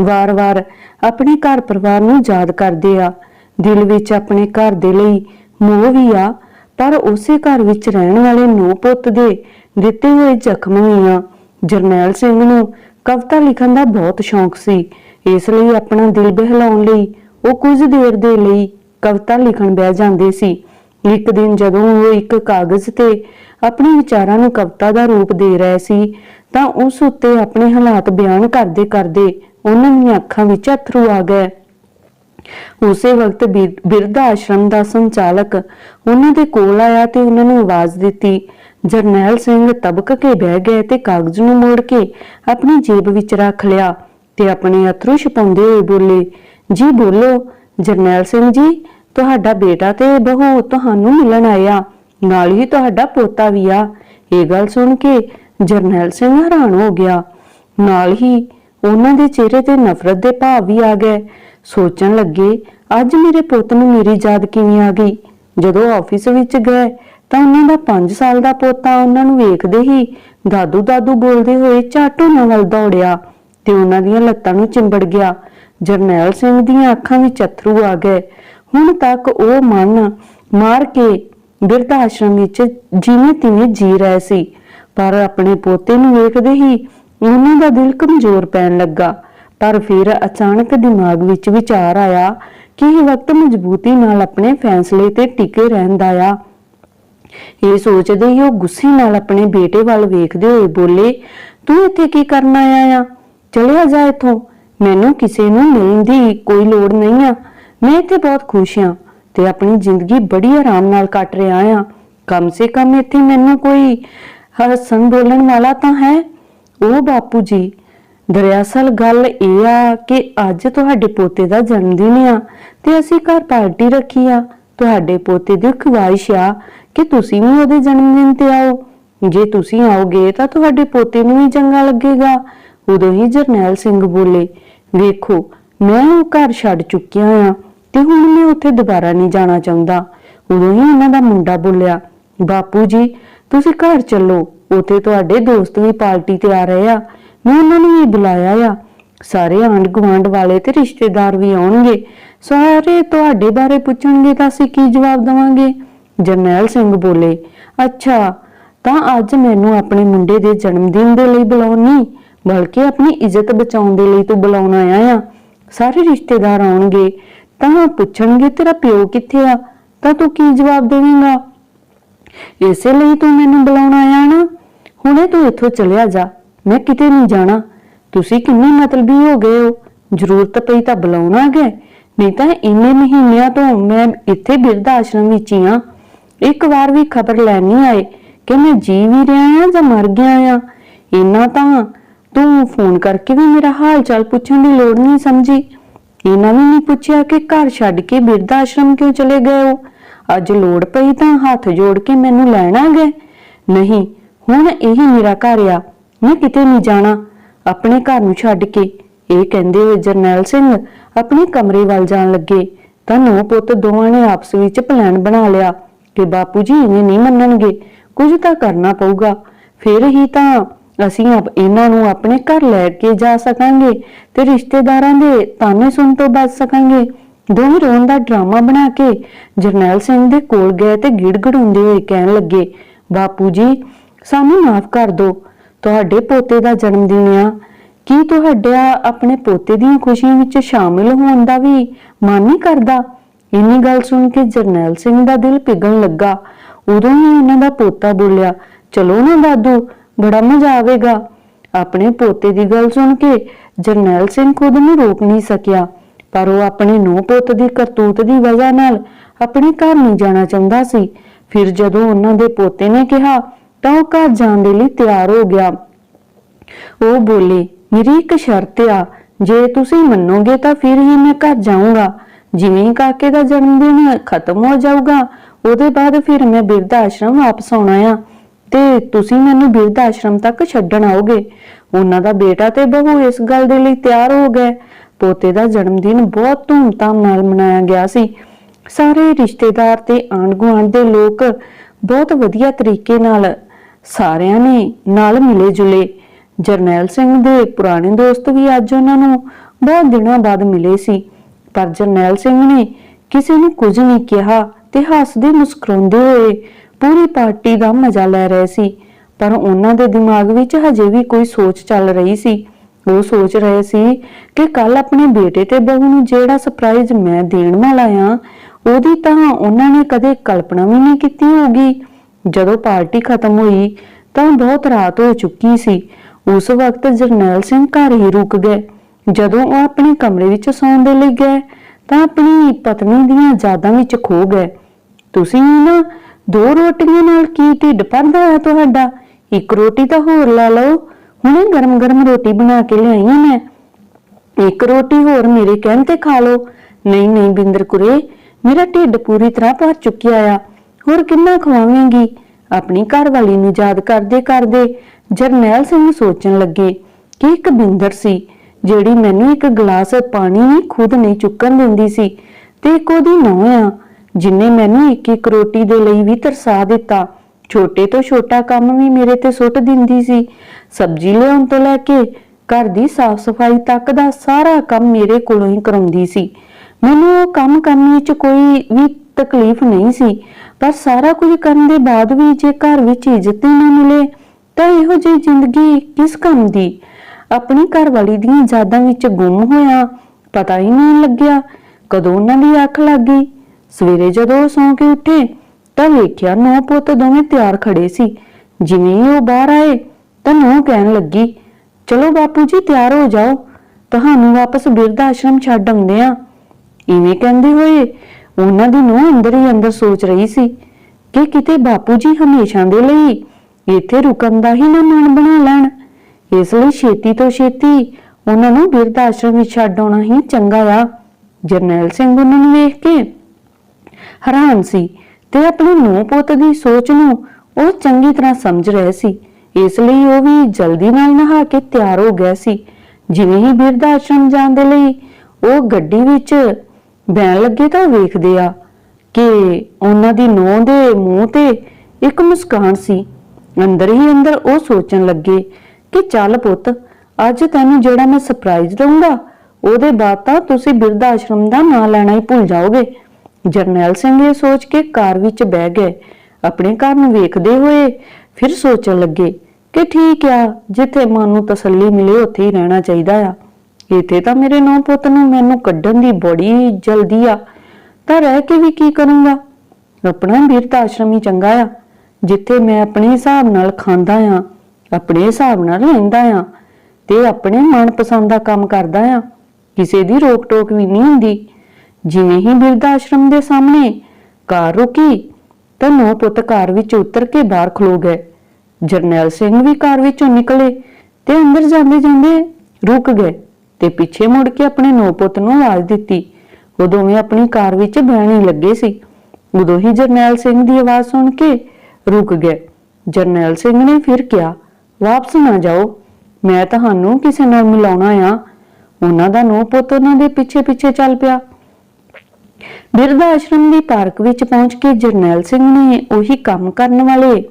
ਵਾਰ-ਵਾਰ ਆਪਣੇ ਘਰ ਪਰਿਵਾਰ ਨੂੰ ਯਾਦ ਕਰਦੇ ਆ। ਦਿਲ ਵਿੱਚ ਆਪਣੇ ਘਰ ਦੇ ਲਈ ਮੋਹ ਵੀ ਆ, ਪਰ ਉਸੇ ਘਰ ਵਿੱਚ ਰਹਿਣ ਵਾਲੇ ਨੂੰਹ ਪੁੱਤ ਦੇ ਦਿੱਤੇ ਹੋਏ ਜ਼ਖਮ ਵੀ ਆ। ਜਰਨੈਲ ਸਿੰਘ ਨੂੰ ਕਵਿਤਾ ਲਿਖਣ ਦਾ ਬਹੁਤ ਸ਼ੌਂਕ ਸੀ। ਇਸ ਲਈ ਆਪਣਾ ਦਿਲ ਬਹਿਲਾਉਣ ਲਈ ਉਹ ਕੁਝ ਦੇਰ ਦੇ ਲਈ ਕਵਿਤਾ ਲਿਖਣ ਬਹਿ ਜਾਂਦੇ ਸੀ। ਇੱਕ ਦਿਨ ਜਦੋਂ ਉਹ ਇੱਕ ਕਾਗਜ਼ ਤੇ ਆਪਣੇ ਵਿਚਾਰਾਂ ਨੂੰ ਕਵਿਤਾ ਦਾ ਰੂਪ ਦੇ ਰਹੇ ਸੀ, ਤਾਂ ਉਸ ਉੱਤੇ ਆਪਣੇ ਹਾਲਾਤ ਬਿਆਨ ਕਰਦੇ ਕਰਦੇ ਉਹਨਾਂ ਦੀਆਂ ਅੱਖਾਂ ਵਿੱਚ ਅਥਰੂ ਆ ਗਏ। ਉਸੇ ਵਕਤ ਬਿਰ- ਬਿਰਧ ਆਸ਼ਰਮ ਦਾ ਸੰਚਾਲਕ ਉਹਨਾਂ ਦੇ ਕੋਲ ਆਇਆ ਤੇ ਉਹਨਾਂ ਨੂੰ ਆਵਾਜ਼ ਦਿੱਤੀ। ਜਰਨੈਲ ਸਿੰਘ ਤਬਕ ਕੇ ਬਹਿ ਗਏ ਤੇ ਕਾਗਜ਼ ਨੂੰ ਮੋੜ ਕੇ ਆਪਣੀ ਜੇਬ ਵਿੱਚ ਰੱਖ ਲਿਆ। ਤੇ ਆਪਣੇ ਅਥਰੂ ਛਪਾਉਂਦੇ ਹੋਏ ਬੋਲੇ, ਜੀ ਬੋਲੋ, ਜਰਨੈਲ ਸਿੰਘ ਜੀ, ਤੁਹਾਡਾ ਬੇਟਾ ਤੇ ਬਹੂ ਤੁਹਾਨੂੰ ਮਿਲਣ ਆਇਆ, ਨਾਲ ਹੀ ਤੁਹਾਡਾ ਪੋਤਾ ਵੀ ਆ। ਇਹ ਗੱਲ ਸੁਣ ਕੇ ਜਰਨੈਲ ਸਿੰਘ ਹੈਰਾਨ ਹੋ ਗਿਆ। ਨਾਲ ਹੀ ਉਹਨਾਂ ਦੇ ਚਿਹਰੇ ਤੇ ਨਫ਼ਰਤ ਦੇ ਭਾਵ ਵੀ ਆ ਗਏ। ਸੋਚਣ ਲੱਗੇ, ਅੱਜ ਮੇਰੇ ਪੁੱਤ ਨੂੰ ਮੇਰੀ ਯਾਦ ਕਿਵੇਂ ਆ ਗਈ? ਜਦੋਂ ਆਫਿਸ ਵਿੱਚ ਗਏ, ਤਾਂ ਉਹਨਾਂ ਦਾ 5 ਸਾਲ ਦਾ ਪੋਤਾ ਉਹਨਾਂ ਨੂੰ ਵੇਖਦੇ ਹੀ ਦਾਦੂ ਦਾਦੂ ਬੋਲਦੇ ਹੋਏ ਝੱਟ ਉਹਨਾਂ ਵੱਲ ਦੌੜਿਆ। ਤੇ ਉਹਨਾਂ ਦੀਆਂ ਲੱਤਾਂ ਨੂੰ ਚਿੰਬੜ ਗਿਆ। ਜਰਨੈਲ ਸਿੰਘ ਦੀਆਂ ਅੱਖਾਂ ਵਿੱਚ ਅਥਰੂ ਆ ਗਏ। ਹੁਣ ਤੱਕ ਉਹ ਮਨ ਮਾਰ ਕੇ ਬਿਰਧ ਆਸ਼ਰਮ ਵਿੱਚ ਜਿਵੇਂ ਤਿਵੇਂ ਜੀ ਰਹੇ ਸੀ। ਪਰ ਆਪਣੇ ਪੋਤੇ ਨੂੰ ਵੇਖਦੇ ਹੀ ਉਹਨਾਂ ਦਾ ਦਿਲ ਕਮਜ਼ੋਰ ਪੈਣ ਲੱਗਾ। ਪਰ ਫਿਰ ਅਚਾਨਕ ਦਿਮਾਗ ਵਿੱਚ ਵਿਚਾਰ ਆਇਆ ਕਿ ਇਹ ਵਕਤ ਮਜ਼ਬੂਤੀ ਨਾਲ ਆਪਣੇ ਫੈਸਲੇ ਤੇ ਟਿਕੇ ਰਹਿੰਦਾ ਆ। ਇਹ ਸੋਚਦੇ ਹੀ ਉਹ ਗੁੱਸੇ ਨਾਲ ਆਪਣੇ ਬੇਟੇ ਵੱਲ ਵੇਖਦੇ ਹੋਏ ਬੋਲੇ, ਤੂੰ ਇੱਥੇ ਕੀ ਕਰਨ ਆਇਆ ਆ? ਚਲਿਆ ਜਾ ਇੱਥੋਂ। ਮੈਨੂੰ ਕਿਸੇ ਨੂੰ ਮਿਲਣ ਦੀ ਕੋਈ ਲੋੜ ਨਹੀਂ ਆ। ਮੈਂ ਇੱਥੇ ਬਹੁਤ ਖੁਸ਼ ਹਾਂ ਤੇ ਆਪਣੀ ਜ਼ਿੰਦਗੀ ਬੜੀ ਆਰਾਮ ਨਾਲ ਕੱਟ ਰਿਹਾ ਆ ਕਮ ਸੇ ਕਮ ਇੱਥੇ ਮੈਨੂੰ ਕੋਈ ਹੱਸਣ ਬੋਲਣ ਵਾਲਾ ਤਾਂ ਹੈ। ਉਹ ਬਾਪੂ ਜੀ ਦਰਅਸਲ ਗੱਲ ਇਹ ਆ ਕਿ ਅੱਜ ਤੁਹਾਡੇ ਪੋਤੇ ਦਾ ਜਨਮ ਦਿਨ ਆ ਤੇ ਅਸੀਂ ਘਰ ਪਾਰਟੀ ਰੱਖੀ ਆ। ਤੁਹਾਡੇ ਪੋਤੇ ਦੀ ਖਵਾਇਸ਼ ਆ ਕਿ ਤੁਸੀਂ ਵੀ ਉਹਦੇ ਜਨਮ ਦਿਨ ਤੇ ਆਓ। ਜੇ ਤੁਸੀਂ ਆਓਗੇ ਤਾਂ ਤੁਹਾਡੇ ਪੋਤੇ ਨੂੰ ਵੀ ਚੰਗਾ ਲੱਗੇਗਾ। ਉਦੋਂ ਹੀ ਜਰਨੈਲ ਸਿੰਘ ਬੋਲੇ, ਵੇਖੋ, ਮੈਂ ਉਹ ਘਰ ਛੱਡ ਚੁੱਕਿਆ ਆ ਤੇ ਹੁਣ ਮੈਂ ਉੱਥੇ ਦੁਬਾਰਾ ਨਹੀਂ ਜਾਣਾ ਚਾਹੁੰਦਾ। ਉਦੋਂ ਹੀ ਉਹਨਾਂ ਦਾ ਮੁੰਡਾ ਬੋਲਿਆ, ਬਾਪੂ ਜੀ, ਤੁਸੀਂ ਘਰ ਚੱਲੋ, ਉੱਥੇ ਤੁਹਾਡੇ ਦੋਸਤ ਵੀ ਪਾਰਟੀ ਤੇ ਆ ਰਹੇ ਆ। ਮੈਂ ਉਹਨਾਂ ਨੂੰ ਵੀ ਬੁਲਾਇਆ ਆ। ਸਾਰੇ ਆਂਢ ਗੁਆਂਢ ਵਾਲੇ ਤੇ ਰਿਸ਼ਤੇਦਾਰ ਵੀ ਆਉਣਗੇ। ਸਾਰੇ ਤੁਹਾਡੇ ਬਾਰੇ ਪੁੱਛਣਗੇ ਤਾਂ ਅਸੀਂ ਕੀ ਜਵਾਬ ਦੇਵਾਂਗੇ? ਜਰਨੈਲ ਸਿੰਘ ਬੋਲੇ, ਅੱਛਾ, ਤਾਂ ਅੱਜ ਮੈਨੂੰ ਆਪਣੇ ਮੁੰਡੇ ਦੇ ਜਨਮ ਦਿਨ ਦੇ ਲਈ ਬੁਲਾਉਣੀ। ਬਲਕਿ ਆਪਣੀ ਇੱਜ਼ਤ ਬਚਾਉਣ ਦੇ ਲਈ ਤੂੰ ਬੁਲਾਉਣ ਆਇਆ ਆ। ਸਾਰੇ ਰਿਸ਼ਤੇਦਾਰ ਆਉਣਗੇ, ਤਾਂ ਪੁੱਛਣਗੇ, ਤੇਰਾ ਪਿਓ ਕਿੱਥੇ ਆ? ਤਾਂ ਤੂੰ ਕੀ ਜਵਾਬ ਦੇਵੇਂਗਾ? ਇਸੇ ਲਈ ਤੂੰ ਮੈਨੂੰ ਬੁਲਾਉਣ ਆਇਆ ਨਾ। ਹੁਣੇ ਤੂੰ ਇੱਥੋਂ ਚਲਿਆ ਜਾ। ਮੈਂ ਕਿਤੇ ਨਹੀਂ ਜਾਣਾ। ਤੁਸੀਂ ਕਿੰਨੇ ਮਤਲਬੀ ਹੋ ਗਏ ਹੋ? ਜ਼ਰੂਰਤ ਪਈ ਤਾਂ ਬੁਲਾਉਣਾ ਗਏ। ਨਹੀਂ ਤਾਂ ਇੰਨੇ ਮਹੀਨਿਆਂ ਤੋਂ ਮੈਂ ਇੱਥੇ ਬਿਰਧ ਆਸ਼ਰਮ ਵਿੱਚ ਹੀ ਆ ਇੱਕ ਵਾਰ ਵੀ ਖਬਰ ਲੈਣੀ ਆਏ ਕਿ ਮੈਂ ਜੀ ਵੀ ਰਿਹਾ ਆ ਜਾਂ ਮਰ ਗਿਆ ਆ। ਇੰਨਾ ਤਾਂ ਤੂੰ ਫੋਨ ਕਰਕੇ ਵੀ ਮੇਰਾ ਹਾਲ ਚਾਲ ਪੁੱਛਣ ਦੀ ਲੋੜ ਨਹੀਂ ਸਮਝੀ। ਇਹਨਾਂ ਵੀ ਨਹੀਂ ਪੁੱਛਿਆ ਕਿ ਘਰ ਛੱਡ ਕੇ ਬਿਰਧ ਆਸ਼ਰਮ ਕਿਉਂ ਚਲੇ ਗਏ ਹੋ? ਅੱਜ ਲੋੜ ਪਈ ਤਾਂ ਹੱਥ ਜੋੜ ਕੇ ਮੈਨੂੰ ਲੈਣ ਗਏ। ਨਹੀਂ, ਹੁਣ ਇਹੀ ਮੇਰਾ ਘਰ ਆ। ਮੈਂ ਕਿਤੇ ਨਹੀਂ ਜਾਣਾ। ਆਪਣੇ ਘਰ ਨੂੰ ਛੱਡ ਕੇ। ਇਹ ਕਹਿੰਦੇ ਹੋਏ ਜਰਨੈਲ ਸਿੰਘ ਆਪਣੇ ਕਮਰੇ ਵੱਲ ਜਾਣ ਲੱਗੇ। ਤਾਂ ਨੋ ਪੁੱਤ ਦੋਵਾਂ ਨੇ ਆਪਸ ਵਿੱਚ ਪਲਾਨ ਬਣਾ ਲਿਆ ਕਿ ਬਾਪੂ ਜੀ ਇਵੇਂ ਨਹੀਂ ਮੰਨਣਗੇ। ਕੁਝ ਤਾਂ ਕਰਨਾ ਪਊਗਾ। ਫਿਰ ਹੀ ਤਾਂ ਅਸੀਂ ਆਪ ਇਹਨਾਂ ਨੂੰ ਆਪਣੇ ਘਰ ਲੈ ਕੇ ਜਾ ਸਕਾਂਗੇ ਤੇ ਰਿਸ਼ਤੇਦਾਰਾਂ ਦੇ ਤਾਨੇ ਸੁਣ ਤੋਂ ਬਚ ਸਕਾਂਗੇ। ਦੋਵੇਂ ਰੋਣ ਦਾ ਡਰਾਮਾ ਬਣਾ ਕੇ ਜਰਨੈਲ ਸਿੰਘ ਦੇ ਕੋਲ ਗਏ ਤੇ ਗਿੜਗੜਾਉਂਦੇ ਹੋਏ ਕਹਿਣ ਲੱਗੇ, ਬਾਪੂ ਜੀ, ਸਾਨੂੰ ਮਾਫ ਕਰ ਦਿਓ। ਤੁਹਾਡੇ ਪੋਤੇ ਦਾ ਜਨਮ ਦਿਨ ਆ। ਕੀ ਤੁਹਾਡਾ ਆਪਣੇ ਪੋਤੇ ਦੀਆਂ ਖੁਸ਼ੀਆਂ ਵਿੱਚ ਸ਼ਾਮਿਲ ਹੋਣ ਦਾ ਵੀ ਮਨ ਨਹੀਂ ਕਰਦਾ? ਇੰਨੀ ਗੱਲ ਸੁਣ ਕੇ ਜਰਨੈਲ ਸਿੰਘ ਦਾ ਦਿਲ ਪਿਘਲਣ ਲੱਗਾ। ਉਦੋਂ ਹੀ ਉਹਨਾਂ ਦਾ ਪੋਤਾ ਬੋਲਿਆ, ਚਲੋ ਨਾ ਦਾਦੂ ਬੜਾ ਮਜ਼ਾ ਆਵੇਗਾ। ਆਪਣੇ ਪੋਤੇ ਦੀ ਗੱਲ ਸੁਣ ਕੇ ਜਰਨੈਲ ਸਿੰਘ ਖੁਦ ਨੂੰ ਰੋਕ ਨਹੀਂ ਸਕਿਆ, ਪਰ ਉਹ ਆਪਣੇ ਨੂੰਹ ਪੁੱਤ ਦੀ ਕਰਤੂਤ ਦੀ ਵਜ੍ਹਾ ਨਾਲ ਆਪਣੇ ਘਰ ਨਹੀਂ ਜਾਣਾ ਚਾਹੁੰਦਾ ਸੀ। ਫਿਰ ਜਦੋਂ ਉਹਨਾਂ ਦੇ ਪੋਤੇ ਨੇ ਕਿਹਾ, ਤਾਂ ਉਹ ਘਰ ਜਾਣ ਦੇ ਲਈ ਤਿਆਰ ਹੋ ਗਿਆ। ਉਹ ਬੋਲੇ, ਮੇਰੀ ਇੱਕ ਸ਼ਰਤ ਆ, ਜੇ ਤੁਸੀਂ ਮੰਨੋਗੇ ਤਾਂ ਫਿਰ ਹੀ ਮੈਂ ਘਰ ਜਾਊਂਗਾ। ਜਿਵੇਂ ਕਾਕੇ ਦਾ ਜਨਮ ਦਿਨ ਖਤਮ ਹੋ ਜਾਊਗਾ, ਉਹਦੇ ਬਾਅਦ ਫਿਰ ਮੈਂ ਬਿਰਧ ਆਸ਼ਰਮ ਵਾਪਸ ਆਉਣਾ ਆ। ਤੇ ਤੁਸੀਂ ਮੈਨੂੰ ਬਿਰਧ ਆਸ਼ਰਮ ਤੱਕ ਛੱਡਣ ਆਓਗੇ। ਉਹਨਾਂ ਦਾ ਬੇਟਾ ਤੇ ਬਹੂ ਇਸ ਗੱਲ ਦੇ ਲਈ ਤਿਆਰ ਹੋ ਗਏ। ਪੋਤੇ ਦਾ ਜਨਮ ਦਿਨ ਬਹੁਤ ਧੂਮਧਾਮ ਨਾਲ ਮਨਾਇਆ ਗਿਆ ਸੀ। ਸਾਰੇ ਰਿਸ਼ਤੇਦਾਰ ਤੇ ਆਂਢ ਗੁਆਂਢ ਦੇ ਲੋਕ ਬਹੁਤ ਵਧੀਆ ਤਰੀਕੇ ਨਾਲ ਸਾਰਿਆਂ ਨੇ ਨਾਲ ਮਿਲੇ ਜੁਲੇ। ਜਰਨੈਲ ਸਿੰਘ ਦੇ ਪੁਰਾਣੇ ਦੋਸਤ ਵੀ ਅੱਜ ਉਹਨਾਂ ਨੂੰ ਬਹੁਤ ਦਿਨਾਂ ਬਾਅਦ ਮਿਲੇ ਸੀ। ਪਰ ਜਰਨੈਲ ਸਿੰਘ ਨੇ ਕਿਸੇ ਨੂੰ ਕੁਝ ਨਹੀਂ ਕਿਹਾ ਤੇ ਹੱਸਦੇ ਮੁਸਕਰਾਉਂਦੇ ਹੋਏ ਪੂਰੀ ਪਾਰਟੀ ਦਾ ਮਜ਼ਾ ਲੈ ਰਹੇ ਸੀ, ਪਰ ਉਹਨਾਂ ਦੇ ਦਿਮਾਗ ਵਿੱਚ ਹਜੇ ਵੀ ਕੋਈ ਸੋਚ ਚੱਲ ਰਹੀ ਸੀ। ਉਹ ਸੋਚ ਰਹੇ ਸੀ ਕਿ ਕੱਲ ਆਪਣੇ ਬੇਟੇ ਤੇ ਬਹੂ ਨੂੰ ਜਿਹੜਾ ਸਰਪ੍ਰਾਈਜ਼ ਮੈਂ ਦੇਣ ਵਾਲਾ ਆ, ਉਹਦੀ ਤਾਂ ਉਹਨਾਂ ਨੇ ਕਦੇ ਕਲਪਨਾ ਵੀ ਨਹੀਂ ਕੀਤੀ ਹੋਊਗੀ। ਜਦੋਂ ਪਾਰਟੀ ਖਤਮ ਹੋਈ, ਤਾਂ ਬਹੁਤ ਰਾਤ ਹੋ ਚੁੱਕੀ ਸੀ। ਉਸ ਵਕਤ ਜਰਨੈਲ ਸਿੰਘ ਘਰ ਹੀ ਰੁਕ ਗਏ। ਜਦੋਂ ਉਹ ਆਪਣੇ ਕਮਰੇ ਵਿੱਚ ਸੌਣ ਦੇ ਲਈ ਗਏ, ਤਾਂ ਆਪਣੀ ਪਤਨੀ ਦੀਆਂ ਯਾਦਾਂ ਵਿੱਚ ਖੋ ਗਏ। ਤੁਸੀਂ ਨਾ ਦੋ ਰੋਟੀਆਂ ਨਾਲ ਕੀ ਢਿੱਡ ਭਰਦਾ ਹੈ ਤੁਹਾਡਾ? ਇੱਕ ਰੋਟੀ ਤਾਂ ਹੋਰ ਲੈ ਲਓ। ਹੁਣੇ ਗਰਮ-ਗਰਮ ਰੋਟੀ ਬਣਾ ਕੇ ਲਿਆਈ ਹਾਂ ਮੈਂ। ਇੱਕ ਰੋਟੀ ਹੋਰ ਮੇਰੇ ਕਹਿਣ ਤੇ ਖਾ ਲਓ। ਨਹੀਂ ਨਹੀਂ ਬਿੰਦਰ ਕੁਰੇ, ਮੇਰਾ ਢਿੱਡ ਪੂਰੀ ਤਰ੍ਹਾਂ ਭਰ ਚੁੱਕਿਆ ਆ। ਹੋਰ ਕਿੰਨਾ ਖਵਾਵੇਂਗੀ? ਆਪਣੀ ਘਰਵਾਲੀ ਨੂੰ ਯਾਦ ਕਰਦੇ ਕਰਦੇ ਜਰਨੈਲ ਸਿੰਘ ਸੋਚਣ ਲੱਗੇ ਕਿ ਇੱਕ ਬਿੰਦਰ ਸੀ, ਜਿਹੜੀ ਮੈਨੂੰ ਇੱਕ ਗਲਾਸ ਪਾਣੀ ਵੀ ਖੁਦ ਨਹੀਂ ਚੁੱਕਣ ਦਿੰਦੀ ਸੀ ਤੇ ਇੱਕ ਉਹਦੀ ਨੌਂ ਆ। ਜਿਨੇ ਮੈਨੂੰ ਇੱਕ ਇੱਕ ਰੋਟੀ ਦੇ ਲਈ ਵੀ ਤਰਸਾ ਦਿੱਤਾ, ਛੋਟੇ ਤੋਂ ਛੋਟਾ ਕੰਮ ਵੀ ਮੇਰੇ ਤੇ ਸੁੱਟ ਦਿੰਦੀ ਸੀ। ਸਬਜ਼ੀ ਲਿਆਉਣ ਤੋਂ ਲੈ ਕੇ ਘਰ ਦੀ ਸਾਫ਼ ਸਫ਼ਾਈ ਤੱਕ ਦਾ ਸਾਰਾ ਕੰਮ ਮੇਰੇ ਕੋਲੋਂ ਹੀ ਕਰਾਉਂਦੀ ਸੀ। ਮੈਨੂੰ ਉਹ ਕੰਮ ਕਰਨ ਵਿੱਚ ਕੋਈ ਵੀ ਤਕਲੀਫ ਨਹੀਂ ਸੀ, ਪਰ ਸਾਰਾ ਕੁਝ ਕਰਨ ਦੇ ਬਾਅਦ ਵੀ ਜੇ ਘਰ ਵਿੱਚ ਇੱਜ਼ਤ ਹੀ ਨਾ ਮਿਲੇ, ਤਾਂ ਇਹੋ ਜਿਹੀ ਜ਼ਿੰਦਗੀ ਕਿਸ ਕੰਮ ਦੀ? ਆਪਣੀ ਘਰਵਾਲੀ ਦੀਆਂ ਯਾਦਾਂ ਵਿੱਚ ਗੁੰਮ ਹੋਇਆ, ਪਤਾ ਹੀ ਨਹੀਂ ਲੱਗਿਆ, ਕਦੋਂ ਉਹਨਾਂ ਦੀ ਅੱਖ ਲੱਗ ਗਈ। ਸਵੇਰੇ ਜਦੋਂ ਉਹ ਸੌਂ ਕੇ ਉੱਠੇ, ਤਾਂ ਵੇਖਿਆ ਨੌ ਪੁੱਤ ਦੋਵੇਂ ਤਿਆਰ ਖੜੇ ਸੀ। ਜਿਵੇਂ ਹੀ ਉਹ ਬਾਹਰ ਆਏ, ਤਾਂ ਨੌ ਕਹਿਣ ਲੱਗੀ, ਚਲੋ ਬਾਪੂ ਜੀ, ਤਿਆਰ ਹੋ ਜਾਓ। ਤੁਹਾਨੂੰ ਵਾਪਸ ਬਿਰਧ ਆਸ਼ਰਮ ਛੱਡ ਆਉਂਦੇ ਆ। ਇਵੇਂ ਕਹਿੰਦੇ ਹੋਏ, ਉਹਨਾਂ ਦੀ ਨੂੰਹ ਅੰਦਰ ਹੀ ਅੰਦਰ ਸੋਚ ਰਹੀ ਸੀ ਕਿ ਕਿਤੇ ਬਾਪੂ ਜੀ ਹਮੇਸ਼ਾ ਦੇ ਲਈ ਇੱਥੇ ਰੁਕਣ ਦਾ ਹੀ ਨਾ ਮਨ ਬਣਾ ਲੈਣ। ਇਸ ਲਈ ਛੇਤੀ ਤੋਂ ਛੇਤੀ ਉਹਨਾਂ ਨੂੰ ਬਿਰਧ ਆਸ਼ਰਮ ਵਿੱਚ ਛੱਡ ਆਉਣਾ ਹੀ ਚੰਗਾ ਆ। ਜਰਨੈਲ ਸਿੰਘ ਉਹਨਾਂ ਨੂੰ ਵੇਖ ਕੇ ਹੈਰਾਨ ਸੀ ਤੇ ਆਪਣੇ ਨੂੰਹ ਪੁੱਤ ਦੀ ਸੋਚ ਨੂੰ ਉਹ ਚੰਗੀ ਤਰ੍ਹਾਂ ਸਮਝ ਰਹੇ ਸੀ। ਇਸ ਲਈ ਉਹ ਵੀ ਜਲਦੀ ਨਾਲ ਨਹਾ ਕੇ ਤਿਆਰ ਹੋ ਗਿਆ ਸੀ। ਜਿਵੇਂ ਹੀ ਬਿਰਧ ਆਸ਼ਰਮ ਜਾਣ ਦੇ ਲਈ ਉਹ ਗੱਡੀ ਵਿੱਚ ਬੈਣ ਲੱਗੇ ਤਾਂ ਵੇਖਦੇ ਆ ਕਿ ਉਹਨਾਂ ਦੀ ਨੂੰਹ ਦੇ ਮੂੰਹ ਤੇ ਇੱਕ ਮੁਸਕਾਨ ਸੀ। ਅੰਦਰ ਹੀ ਅੰਦਰ ਉਹ ਸੋਚਣ ਲੱਗੇ ਕਿ ਚੱਲ ਪੁੱਤ, ਅੱਜ ਤੈਨੂੰ ਜਿਹੜਾ ਮੈਂ ਸਰਪ੍ਰਾਈਜ਼ ਦਊਂਗਾ, ਉਹਦੇ ਬਾਅਦ ਤਾਂ ਤੁਸੀਂ ਬਿਰਧ ਆਸ਼ਰਮ ਦਾ ਨਾਂ ਲੈਣਾ ਹੀ ਭੁੱਲ ਜਾਓਗੇ। ਜਰਨੈਲ ਸਿੰਘ ਇਹ ਸੋਚ ਕੇ ਕਾਰ ਵਿੱਚ ਬਹਿ ਗਏ। ਆਪਣੇ ਘਰ ਨੂੰ ਵੇਖਦੇ ਹੋਏ ਫਿਰ ਸੋਚਣ ਲੱਗੇ ਕਿ ਠੀਕ ਆ, ਜਿੱਥੇ ਮਨ ਨੂੰ ਤਸੱਲੀ ਮਿਲੇ ਉੱਥੇ ਹੀ ਰਹਿਣਾ ਚਾਹੀਦਾ ਆ। ਇੱਥੇ ਤਾਂ ਮੇਰੇ ਨੌ ਪੁੱਤ ਨੂੰ ਮੈਨੂੰ ਕੱਢਣ ਦੀ ਬੜੀ ਜਲਦੀ ਆ। ਤਾਂ ਰਹਿ ਕੇ ਵੀ ਕੀ ਕਰੂੰਗਾ? ਆਪਣਾ ਬਿਰਧ ਆਸ਼ਰਮ ਹੀ ਚੰਗਾ ਆ, ਜਿੱਥੇ ਮੈਂ ਆਪਣੇ ਹਿਸਾਬ ਨਾਲ ਖਾਂਦਾ ਆ, ਆਪਣੇ ਹਿਸਾਬ ਨਾਲ ਰਹਿੰਦਾ ਆ ਤੇ ਆਪਣੇ ਮਨਪਸੰਦ ਦਾ ਕੰਮ ਕਰਦਾ ਆ। ਕਿਸੇ ਦੀ ਰੋਕ ਟੋਕ ਵੀ ਨਹੀਂ ਹੁੰਦੀ। ਜਿਵੇਂ ਹੀ ਬਿਰਧ ਆਸ਼ਰਮ ਦੇ ਸਾਹਮਣੇ ਕਾਰ ਰੁਕੀ, ਤਾਂ ਨੌ ਪੁੱਤ ਕਾਰ ਵਿੱਚ ਉਤਰ ਕੇ ਬਾਹਰ ਖਲੋ ਗਏ। ਜਰਨੈਲ ਸਿੰਘ ਵੀ ਕਾਰ ਵਿੱਚੋਂ ਨਿਕਲੇ ਤੇ ਅੰਦਰ ਜਾਂਦੇ ਜਾਂਦੇ ਰੁਕ ਗਏ ਤੇ ਪਿੱਛੇ ਮੁੜ ਕੇ ਆਪਣੇ ਨੌ ਪੁੱਤ ਨੂੰ ਆਵਾਜ਼ ਦਿੱਤੀ। ਉਹ ਦੋਵੇਂ ਆਪਣੀ ਕਾਰ ਵਿੱਚ ਬਹਿਣ ਲੱਗੇ ਸੀ। ਉਦੋਂ ਹੀ ਜਰਨੈਲ ਸਿੰਘ ਦੀ ਆਵਾਜ਼ ਸੁਣ ਕੇ ਰੁਕ ਗਏ। ਜਰਨੈਲ ਸਿੰਘ ਨੇ ਫਿਰ ਕਿਹਾ, ਵਾਪਸ ਨਾ ਜਾਓ, ਮੈਂ ਤੁਹਾਨੂੰ ਕਿਸੇ ਨਾਲ ਮਿਲਾਉਣਾ ਆ। ਉਹਨਾਂ ਦਾ ਨੌ ਪੁੱਤ ਉਹਨਾਂ ਦੇ ਪਿੱਛੇ ਪਿੱਛੇ ਚੱਲ ਪਿਆ। ਬਿਰਧ ਆਸ਼ਰਮ ਦੀ ਪਾਰਕ ਵਿੱਚ ਪਹੁੰਚ ਕੇ ਜਰਨੈਲ ਸਿੰਘ ਨੇ ਉਹੀ ਕੰਮ ਕਰਨ ਵਾਲੇ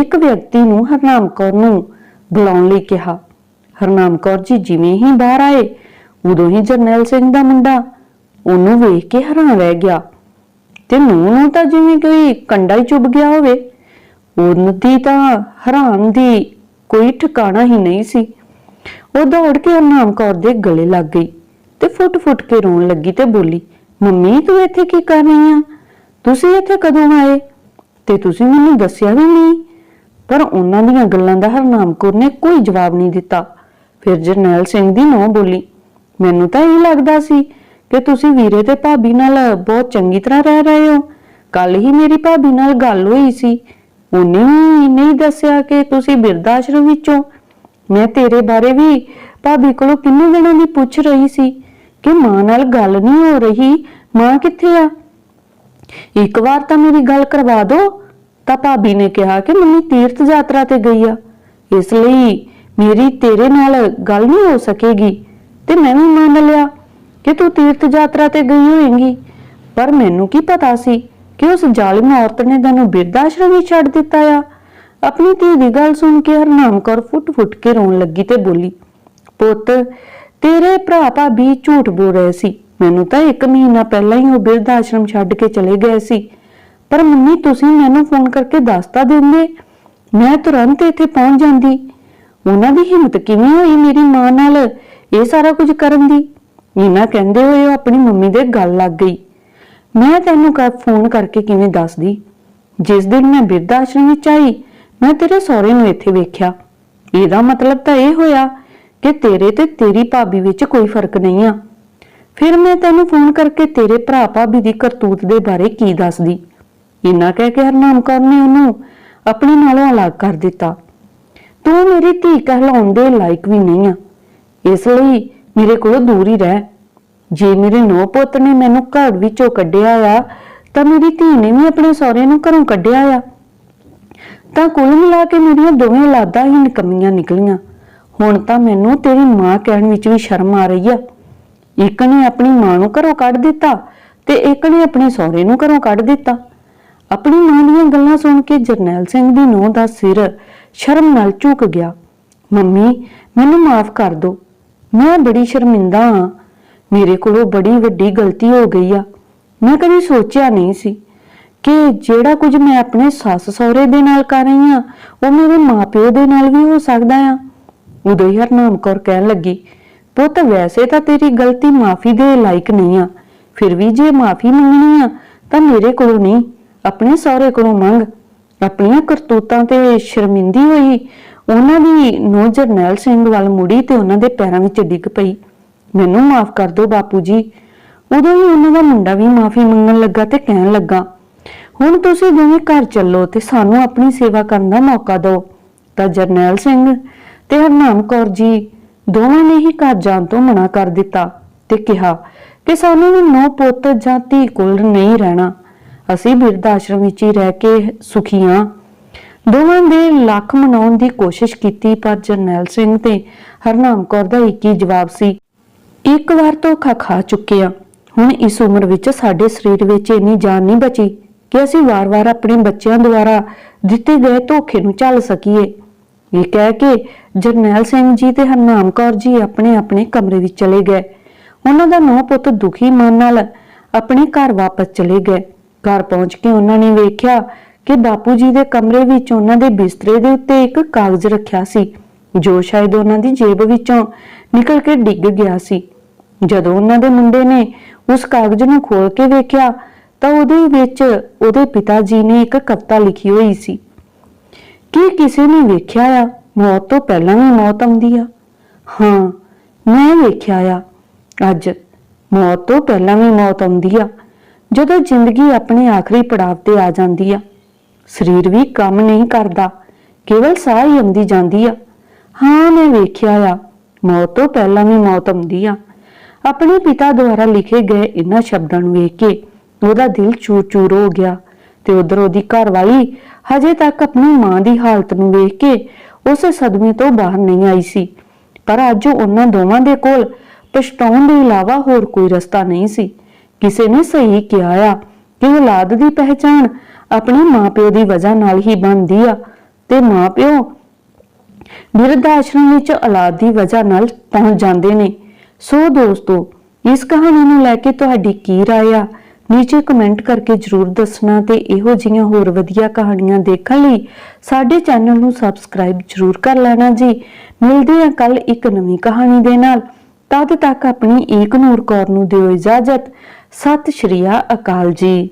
ਇੱਕ ਵਿਅਕਤੀ ਨੂੰ ਹਰਨਾਮ ਕੌਰ ਨੂੰ ਬੁਲਾਉਣ ਲਈ ਕਿਹਾ। ਹਰਨਾਮ ਕੌਰ ਜੀ ਜਿਵੇਂ ਹੀ ਬਾਹਰ ਆਏ, ਉਦੋਂ ਹੀ ਜਰਨੈਲ ਸਿੰਘ ਦਾ ਮੁੰਡਾ ਉਹਨੂੰ ਵੇਖ ਕੇ ਹੈਰਾਨ ਰਹਿ ਗਿਆ। ਤੇ ਨੂੰਹ ਨੂੰ ਤਾਂ ਜਿਵੇਂ ਕੋਈ ਕੰਡਾ ਹੀ ਚੁੱਭ ਗਿਆ ਹੋਵੇ ਉਹਦੀ ਤਾਂ ਹੈਰਾਨ ਦੀ ਕੋਈ ਠਿਕਾਣਾ ਹੀ ਨਹੀਂ ਸੀ। ਉਹ ਦੌੜ ਕੇ ਹਰਨਾਮ ਕੌਰ ਦੇ ਗਲੇ ਲੱਗ ਗਈ ਤੇ ਫੁੱਟ-ਫੁੱਟ ਕੇ ਰੋਣ ਲੱਗੀ ਤੇ ਬੋਲੀ ਮੰਮੀ, ਤੂੰ ਇੱਥੇ ਕੀ ਕਰ ਰਹੀ ਆ? ਤੁਸੀਂ ਇੱਥੇ ਕਦੋਂ ਆਏ? ਤੇ ਤੁਸੀਂ ਮੈਨੂੰ ਦੱਸਿਆ ਵੀ ਨਹੀਂ। ਪਰ ਉਹਨਾਂ ਦੀਆਂ ਗੱਲਾਂ ਦਾ ਹਰਨਾਮ ਕੌਰ ਨੇ ਕੋਈ ਜਵਾਬ ਨਹੀਂ ਦਿੱਤਾ। ਫਿਰ ਜਰਨੈਲ ਸਿੰਘ ਦੀ ਨੌ ਬੋਲੀ, ਮੈਨੂੰ ਤਾਂ ਇਹ ਲੱਗਦਾ ਸੀ ਕਿ ਤੁਸੀਂ ਵੀਰੇ ਤੇ ਭਾਬੀ ਨਾਲ ਬਹੁਤ ਚੰਗੀ ਤਰ੍ਹਾਂ ਰਹਿ ਰਹੇ ਹੋ। ਕੱਲ ਹੀ ਮੇਰੀ ਭਾਬੀ ਨਾਲ ਗੱਲ ਹੋਈ ਸੀ। ਉਹਨੇ ਵੀ ਨਹੀਂ ਦੱਸਿਆ ਕਿ ਤੁਸੀਂ ਬਿਰਧ ਆਸ਼ਰਮ ਵਿੱਚੋਂ। ਮੈਂ ਤੇਰੇ ਬਾਰੇ ਵੀ ਭਾਬੀ ਕੋਲੋਂ ਕਿੰਨੇ ਦਿਨਾਂ ਦੀ ਪੁੱਛ ਰਹੀ ਸੀ। ਕਿ ਮਾਂ ਨਾਲ ਗੱਲ ਨਹੀਂ ਹੋ ਰਹੀ, ਮਾਂ ਕਿੱਥੇ ਆ? ਇੱਕ ਵਾਰ ਤਾਂ ਮੇਰੀ ਗੱਲ ਕਰਵਾ ਦਿਓ ਤਾਂ ਭਾਬੀ ਨੇ ਕਿਹਾ ਕਿ ਮੰਮੀ ਤੀਰਥ ਯਾਤਰਾ ਤੇ ਗਈ ਆ। ਇਸ ਲਈ ਮੇਰੀ ਤੇਰੇ ਨਾਲ ਗੱਲ ਨਹੀਂ ਹੋ ਸਕੇਗੀ। ਤੇ ਮੈਂ ਵੀ ਮੰਨ ਲਿਆ ਕਿ ਤੂੰ ਤੀਰਥ ਯਾਤਰਾ ਤੇ ਗਈ ਹੋਏਂਗੀ। ਪਰ ਮੈਨੂੰ ਕੀ ਪਤਾ ਸੀ ਕਿ ਉਸ ਜ਼ਾਲਿਮ ਔਰਤ ਨੇ ਤੈਨੂੰ ਬਿਰਧ ਆਸ਼ਰਮ ਵਿੱਚ ਛੱਡ ਦਿੱਤਾ ਆ। ਆਪਣੀ ਧੀ ਦੀ ਗੱਲ ਸੁਣ ਕੇ ਹਰਨਾਮ ਕੌਰ ਫੁੱਟ-ਫੁੱਟ ਕੇ ਰੋਣ ਲੱਗੀ ਤੇ ਬੋਲੀ, ਪੁੱਤ ਤੇਰੇ ਭਰਾ ਭਾਬੀ ਝੂਠ ਬੋਲ ਰਹੇ ਸੀ। ਮੈਨੂੰ ਤਾਂ 1 ਮਹੀਨਾ ਪਹਿਲਾਂ ਹੀ ਉਹ ਬਿਰਧ ਆਸ਼ਰਮ ਛੱਡ ਕੇ ਚਲੇ ਗਏ ਸੀ। ਪਰ ਮੰਮੀ, ਤੁਸੀਂ ਮੈਨੂੰ ਫੋਨ ਕਰਕੇ ਦੱਸ ਤਾਂ ਦਿੰਦੇ। ਮੈਂ ਤੁਰੰਤ ਇੱਥੇ ਪਹੁੰਚ ਜਾਂਦੀ। ਉਹਨਾਂ ਦੀ ਹਿੰਮਤ ਕਿਵੇਂ ਹੋਈ ਮੇਰੀ ਮਾਂ ਨਾਲ ਇਹ ਸਾਰਾ ਕੁਝ ਕਰਨ ਦੀ? ਇਹਨਾਂ ਕਹਿੰਦੇ ਹੋਏ ਉਹ ਆਪਣੀ ਮੰਮੀ ਦੇ ਗੱਲ ਲੱਗ ਗਈ। ਮੈਂ ਤੈਨੂੰ ਕਰ ਫੋਨ ਕਰਕੇ ਕਿਵੇਂ ਦੱਸਦੀ? ਜਿਸ ਦਿਨ ਮੈਂ ਬਿਰਧ ਆਸ਼ਰਮ ਵਿੱਚ ਆਈ, ਮੈਂ ਤੇਰੇ ਸਹੁਰੇ ਨੂੰ ਇੱਥੇ ਵੇਖਿਆ। ਇਹਦਾ ਮਤਲਬ ਤਾਂ ਇਹ ਹੋਇਆ ਕਿ ਤੇਰੇ ਤੇ ਤੇਰੀ ਭਾਬੀ ਵਿੱਚ ਕੋਈ ਫ਼ਰਕ ਨਹੀਂ ਆ। ਫਿਰ ਮੈਂ ਤੈਨੂੰ ਫੋਨ ਕਰਕੇ ਤੇਰੇ ਭਰਾ ਭਾਬੀ ਦੀ ਕਰਤੂਤ ਦੇ ਬਾਰੇ ਕੀ ਦੱਸਦੀ? ਇੰਨਾ ਕਹਿ ਕੇ ਹਰਨਾਮ ਕੌਰ ਨੇ ਉਹਨੂੰ ਆਪਣੇ ਨਾਲੋਂ ਅਲੱਗ ਕਰ ਦਿੱਤਾ। ਤੂੰ ਮੇਰੀ ਧੀ ਕਹਿਲਾਉਣ ਦੇ ਲਾਇਕ ਵੀ ਨਹੀਂ ਆ। ਇਸ ਲਈ ਮੇਰੇ ਕੋਲੋਂ ਦੂਰ ਹੀ ਰਹਿ। ਜੇ ਮੇਰੇ ਨੋ ਪੁੱਤ ਨੇ ਮੈਨੂੰ ਘਰ ਵਿੱਚੋਂ ਕੱਢਿਆ ਆ, ਤਾਂ ਮੇਰੀ ਧੀ ਨੇ ਵੀ ਆਪਣੇ ਸਹੁਰੇ ਨੂੰ ਘਰੋਂ ਕੱਢਿਆ ਆ। ਤਾਂ ਕੁੱਲ ਮਿਲਾ ਕੇ ਮੇਰੀਆਂ ਦੋਵੇਂ ਔਲਾਦਾਂ ਹੀ ਨਿਕੰਮੀਆਂ ਨਿਕਲੀਆਂ। ਹੁਣ ਤਾਂ ਮੈਨੂੰ ਤੇਰੀ ਮਾਂ ਕਹਿਣ ਵਿੱਚ ਵੀ ਸ਼ਰਮ ਆ ਰਹੀ ਆ। ਇੱਕ ਨੇ ਆਪਣੀ ਮਾਂ ਨੂੰ ਘਰੋਂ ਕੱਢ ਦਿੱਤਾ ਤੇ ਇੱਕ ਨੇ ਆਪਣੇ ਸਹੁਰੇ ਨੂੰ ਘਰੋਂ ਕੱਢ ਦਿੱਤਾ। ਆਪਣੀ ਮਾਂ ਦੀਆਂ ਗੱਲਾਂ ਸੁਣ ਕੇ ਜਰਨੈਲ ਸਿੰਘ ਦੀ ਨੂੰਹ ਦਾ ਸਿਰ ਸ਼ਰਮ ਨਾਲ ਝੁਕ ਗਿਆ। ਮੰਮੀ, ਮੈਨੂੰ ਮਾਫ ਕਰ ਦਿਓ ਮੈਂ ਬੜੀ ਸ਼ਰਮਿੰਦਾ ਹਾਂ। ਮੇਰੇ ਕੋਲੋਂ ਬੜੀ ਵੱਡੀ ਗਲਤੀ ਹੋ ਗਈ ਆ। ਮੈਂ ਕਦੀ ਸੋਚਿਆ ਨਹੀਂ ਸੀ ਕਿ ਜਿਹੜਾ ਕੁਝ ਮੈਂ ਆਪਣੇ ਸੱਸ ਸਹੁਰੇ ਦੇ ਨਾਲ ਕਰ ਰਹੀ ਆ ਉਹ ਮੇਰੇ ਮਾਪਿਓ ਦੇ ਨਾਲ ਵੀ ਹੋ ਸਕਦਾ ਆ। ਉਦੋਂ ਹੀ ਹਰਨਾਮ ਕੌਰ ਕਹਿਣ ਲੱਗੀ, ਪੁੱਤ, ਵੈਸੇ ਤਾਂ ਤੇਰੀ ਗਲਤੀ ਮਾਫੀ ਦੇ ਲਾਇਕ ਨਹੀਂ ਆ। ਫਿਰ ਵੀ ਜੇ ਮਾਫੀ ਮੰਗਣੀ ਆ, ਤਾਂ ਮੇਰੇ ਕੋਲੋਂ ਨਹੀਂ, ਆਪਣੇ ਸਹੁਰੇ ਕੋਲੋਂ ਮੰਗ। ਆਪਣੀਆਂ ਕਰਤੂਤਾਂ ਤੇ ਸ਼ਰਮਿੰਦੀ ਹੋਈ, ਉਹਨਾਂ ਦੀ ਨੋ ਜਰਨੈਲ ਸਿੰਘ ਵੱਲ ਮੁੜੀ ਤੇ ਉਹਨਾਂ ਦੇ ਪੈਰਾਂ ਵਿੱਚ ਡਿੱਗ ਪਈ। ਮੈਨੂੰ ਮਾਫ ਕਰ ਦਿਓ ਬਾਪੂ ਜੀ। ਉਦੋਂ ਹੀ ਉਹਨਾਂ ਦਾ ਮੁੰਡਾ ਵੀ ਮਾਫੀ ਮੰਗਣ ਲੱਗਾ ਤੇ ਕਹਿਣ ਲੱਗਾ, ਹੁਣ ਤੁਸੀਂ ਦੋਵੇਂ ਘਰ ਚੱਲੋ ਤੇ ਸਾਨੂੰ ਆਪਣੀ ਸੇਵਾ ਕਰਨ ਦਾ ਮੌਕਾ ਦਿਓ। ਤਾਂ ਜਰਨੈਲ ਸਿੰਘ ਤੇ ਹਰਨਾਮ ਕੌਰ ਜੀ ਦੋਵਾਂ ਨੇ ਹੀ ਘਰ ਜਾਣ ਤੋਂ ਮਨਾ ਕਰ ਦਿੱਤਾ ਤੇ ਕਿਹਾ ਕਿ ਸਾਨੂੰ ਵੀ ਨੌ ਪੁੱਤ ਜਾਂ ਧੀ ਕੋਲ ਨਹੀਂ ਰਹਿਣਾ। ਅਸੀਂ ਬਿਰਧ ਆਸ਼ਰਮ ਵਿੱਚ ਹੀ ਰਹਿ ਕੇ ਸੁਖੀ ਹਾਂ ਦੋਵਾਂ ਦੇ ਲੱਖ ਮਨਾਉਣ ਦੀ ਕੋਸ਼ਿਸ਼ ਕੀਤੀ, ਪਰ ਜਰਨੈਲ ਸਿੰਘ ਤੇ ਹਰਨਾਮ ਕੌਰ ਦਾ ਇੱਕ ਹੀ ਜਵਾਬ ਸੀ, ਇੱਕ ਵਾਰ ਧੋਖਾ ਖਾ ਚੁੱਕੇ ਆ। ਹੁਣ ਇਸ ਉਮਰ ਵਿੱਚ ਸਾਡੇ ਸਰੀਰ ਵਿੱਚ ਇੰਨੀ ਜਾਨ ਨਹੀਂ ਬਚੀ ਕਿ ਅਸੀਂ ਵਾਰ-ਵਾਰ ਆਪਣੇ ਬੱਚਿਆਂ ਦੁਆਰਾ ਦਿੱਤੇ ਗਏ ਧੋਖੇ ਨੂੰ ਝੱਲ ਸਕੀਏ। ਇਹ ਕਹਿ ਕੇ ਜਰਨੈਲ ਸਿੰਘ ਜੀ ਤੇ ਹਰਨਾਮ ਕੌਰ ਜੀ ਆਪਣੇ ਆਪਣੇ ਕਮਰੇ ਵਿੱਚ ਚਲੇ ਗਏ। ਉਹਨਾਂ ਦਾ ਨੌ ਪੁੱਤ ਦੁਖੀ ਮਨ ਨਾਲ ਆਪਣੇ ਘਰ ਵਾਪਸ ਚਲੇ ਗਏ। ਘਰ ਪਹੁੰਚ ਕੇ ਉਹਨਾਂ ਨੇ ਵੇਖਿਆ ਕਿ ਬਾਪੂ ਜੀ ਦੇ ਕਮਰੇ ਵਿੱਚ ਉਹਨਾਂ ਦੇ ਬਿਸਤਰੇ ਦੇ ਉੱਤੇ ਇੱਕ ਕਾਗਜ਼ ਰੱਖਿਆ ਸੀ, ਜੋ ਸ਼ਾਇਦ ਉਹਨਾਂ ਦੀ ਜੇਬ ਵਿੱਚੋਂ ਨਿਕਲ ਕੇ ਡਿੱਗ ਗਿਆ ਸੀ। ਜਦੋਂ ਉਹਨਾਂ ਦੇ ਮੁੰਡੇ ਨੇ ਉਸ ਕਾਗਜ਼ ਨੂੰ ਖੋਲ ਕੇ ਵੇਖਿਆ, ਤਾਂ ਉਹਦੇ ਵਿੱਚ ਉਹਦੇ ਪਿਤਾ ਜੀ ਨੇ ਇੱਕ ਕਵਿਤਾ ਲਿਖੀ ਹੋਈ ਸੀ। ਕੀ ਕਿਸੇ ਨੇ ਵੇਖਿਆ ਆ? ਮੌਤ ਤੋਂ ਪਹਿਲਾਂ ਵੀ ਮੌਤ ਆਉਂਦੀ ਆ। ਹਾਂ, ਮੈਂ ਵੇਖਿਆ ਆ। ਅੱਜ ਮੌਤ ਤੋਂ ਪਹਿਲਾਂ ਵੀ ਮੌਤ ਆਉਂਦੀ ਆ। ਜਦੋਂ ਜ਼ਿੰਦਗੀ ਆਪਣੇ ਆਖਰੀ ਪੜਾਅ ਤੇ ਆ ਜਾਂਦੀ ਆ। ਸਰੀਰ ਵੀ ਕੰਮ ਨਹੀਂ ਕਰਦਾ, ਕੇਵਲ ਸਾਹ ਹੀ ਆਉਂਦੀ ਜਾਂਦੀ ਆ। ਹਾਂ, ਮੈਂ ਵੇਖਿਆ ਆ, ਮੌਤ ਤੋਂ ਪਹਿਲਾਂ ਵੀ ਮੌਤ ਆਉਂਦੀ ਆ। ਆਪਣੇ ਪਿਤਾ ਦੁਆਰਾ ਲਿਖੇ ਗਏ ਇਹਨਾਂ ਸ਼ਬਦਾਂ ਨੂੰ ਵੇਖ ਕੇ ਉਹਦਾ ਦਿਲ ਚੂਰ-ਚੂਰ ਹੋ ਗਿਆ ਤੇ ਉਧਰ ਉਹਦੀ ਘਰਵਾਲੀ ਹਜੇ ਤੱਕ ਆਪਣੀ ਮਾਂ ਦੀ ਹਾਲਤ ਨੂੰ ਵੇਖ ਕੇ ਉਸ ਸਦਮੇ ਤੋਂ ਬਾਹਰ ਨਹੀਂ ਆਈ ਸੀ। ਪਰ ਅੱਜ ਉਹਨਾਂ ਦੋਵਾਂ ਦੇ ਕੋਲ ਪਛਤਾਉਣ ਦੇ ਇਲਾਵਾ ਹੋਰ ਕੋਈ ਰਸਤਾ ਨਹੀਂ ਸੀ। ਕਿਸੇ ਨੇ ਸਹੀ ਕਿਹਾ ਆ ਕਿ ਔਲਾਦ ਦੀ ਪਹਿਚਾਣ ਆਪਣੇ ਮਾਪਿਓ ਦੀ ਵਜ੍ਹਾ ਨਾਲ ਹੀ ਬਣਦੀ ਆ ਤੇ ਮਾਪਿਓ ਬਿਰਧ ਆਸ਼ਰਮ ਵਿੱਚ ਔਲਾਦ ਦੀ ਵਜ੍ਹਾ ਨਾਲ ਪਹੁੰਚ ਜਾਂਦੇ ਨੇ। ਸੋ ਦੋਸਤੋ, ਇਸ ਕਹਾਣੀ ਨੂੰ ਲੈ ਕੇ ਤੁਹਾਡੀ ਕੀ ਰਾਏ ਆ? ਨੀਚੇ ਕਮੈਂਟ ਕਰਕੇ ਜਰੂਰ ਦੱਸਣਾ ਤੇ ਇਹੋ ਜਿਹੀਆਂ ਹੋਰ ਵਧੀਆ ਕਹਾਣੀਆਂ ਦੇਖਣ ਲਈ ਸਾਡੇ ਚੈਨਲ ਨੂੰ ਸਬਸਕ੍ਰਾਈਬ ਜਰੂਰ ਕਰ ਲੈਣਾ ਜੀ। ਮਿਲਦੇ ਹਾਂ ਕੱਲ ਇੱਕ ਨਵੀਂ ਕਹਾਣੀ ਦੇ ਨਾਲ। ਤਦ ਤੱਕ ਆਪਣੀ ਏਕ ਨੂਰ ਕੌਰ ਨੂੰ ਦਿਓ ਇਜਾਜ਼ਤ। ਸਤਿ ਸ਼੍ਰੀ ਅਕਾਲ ਜੀ।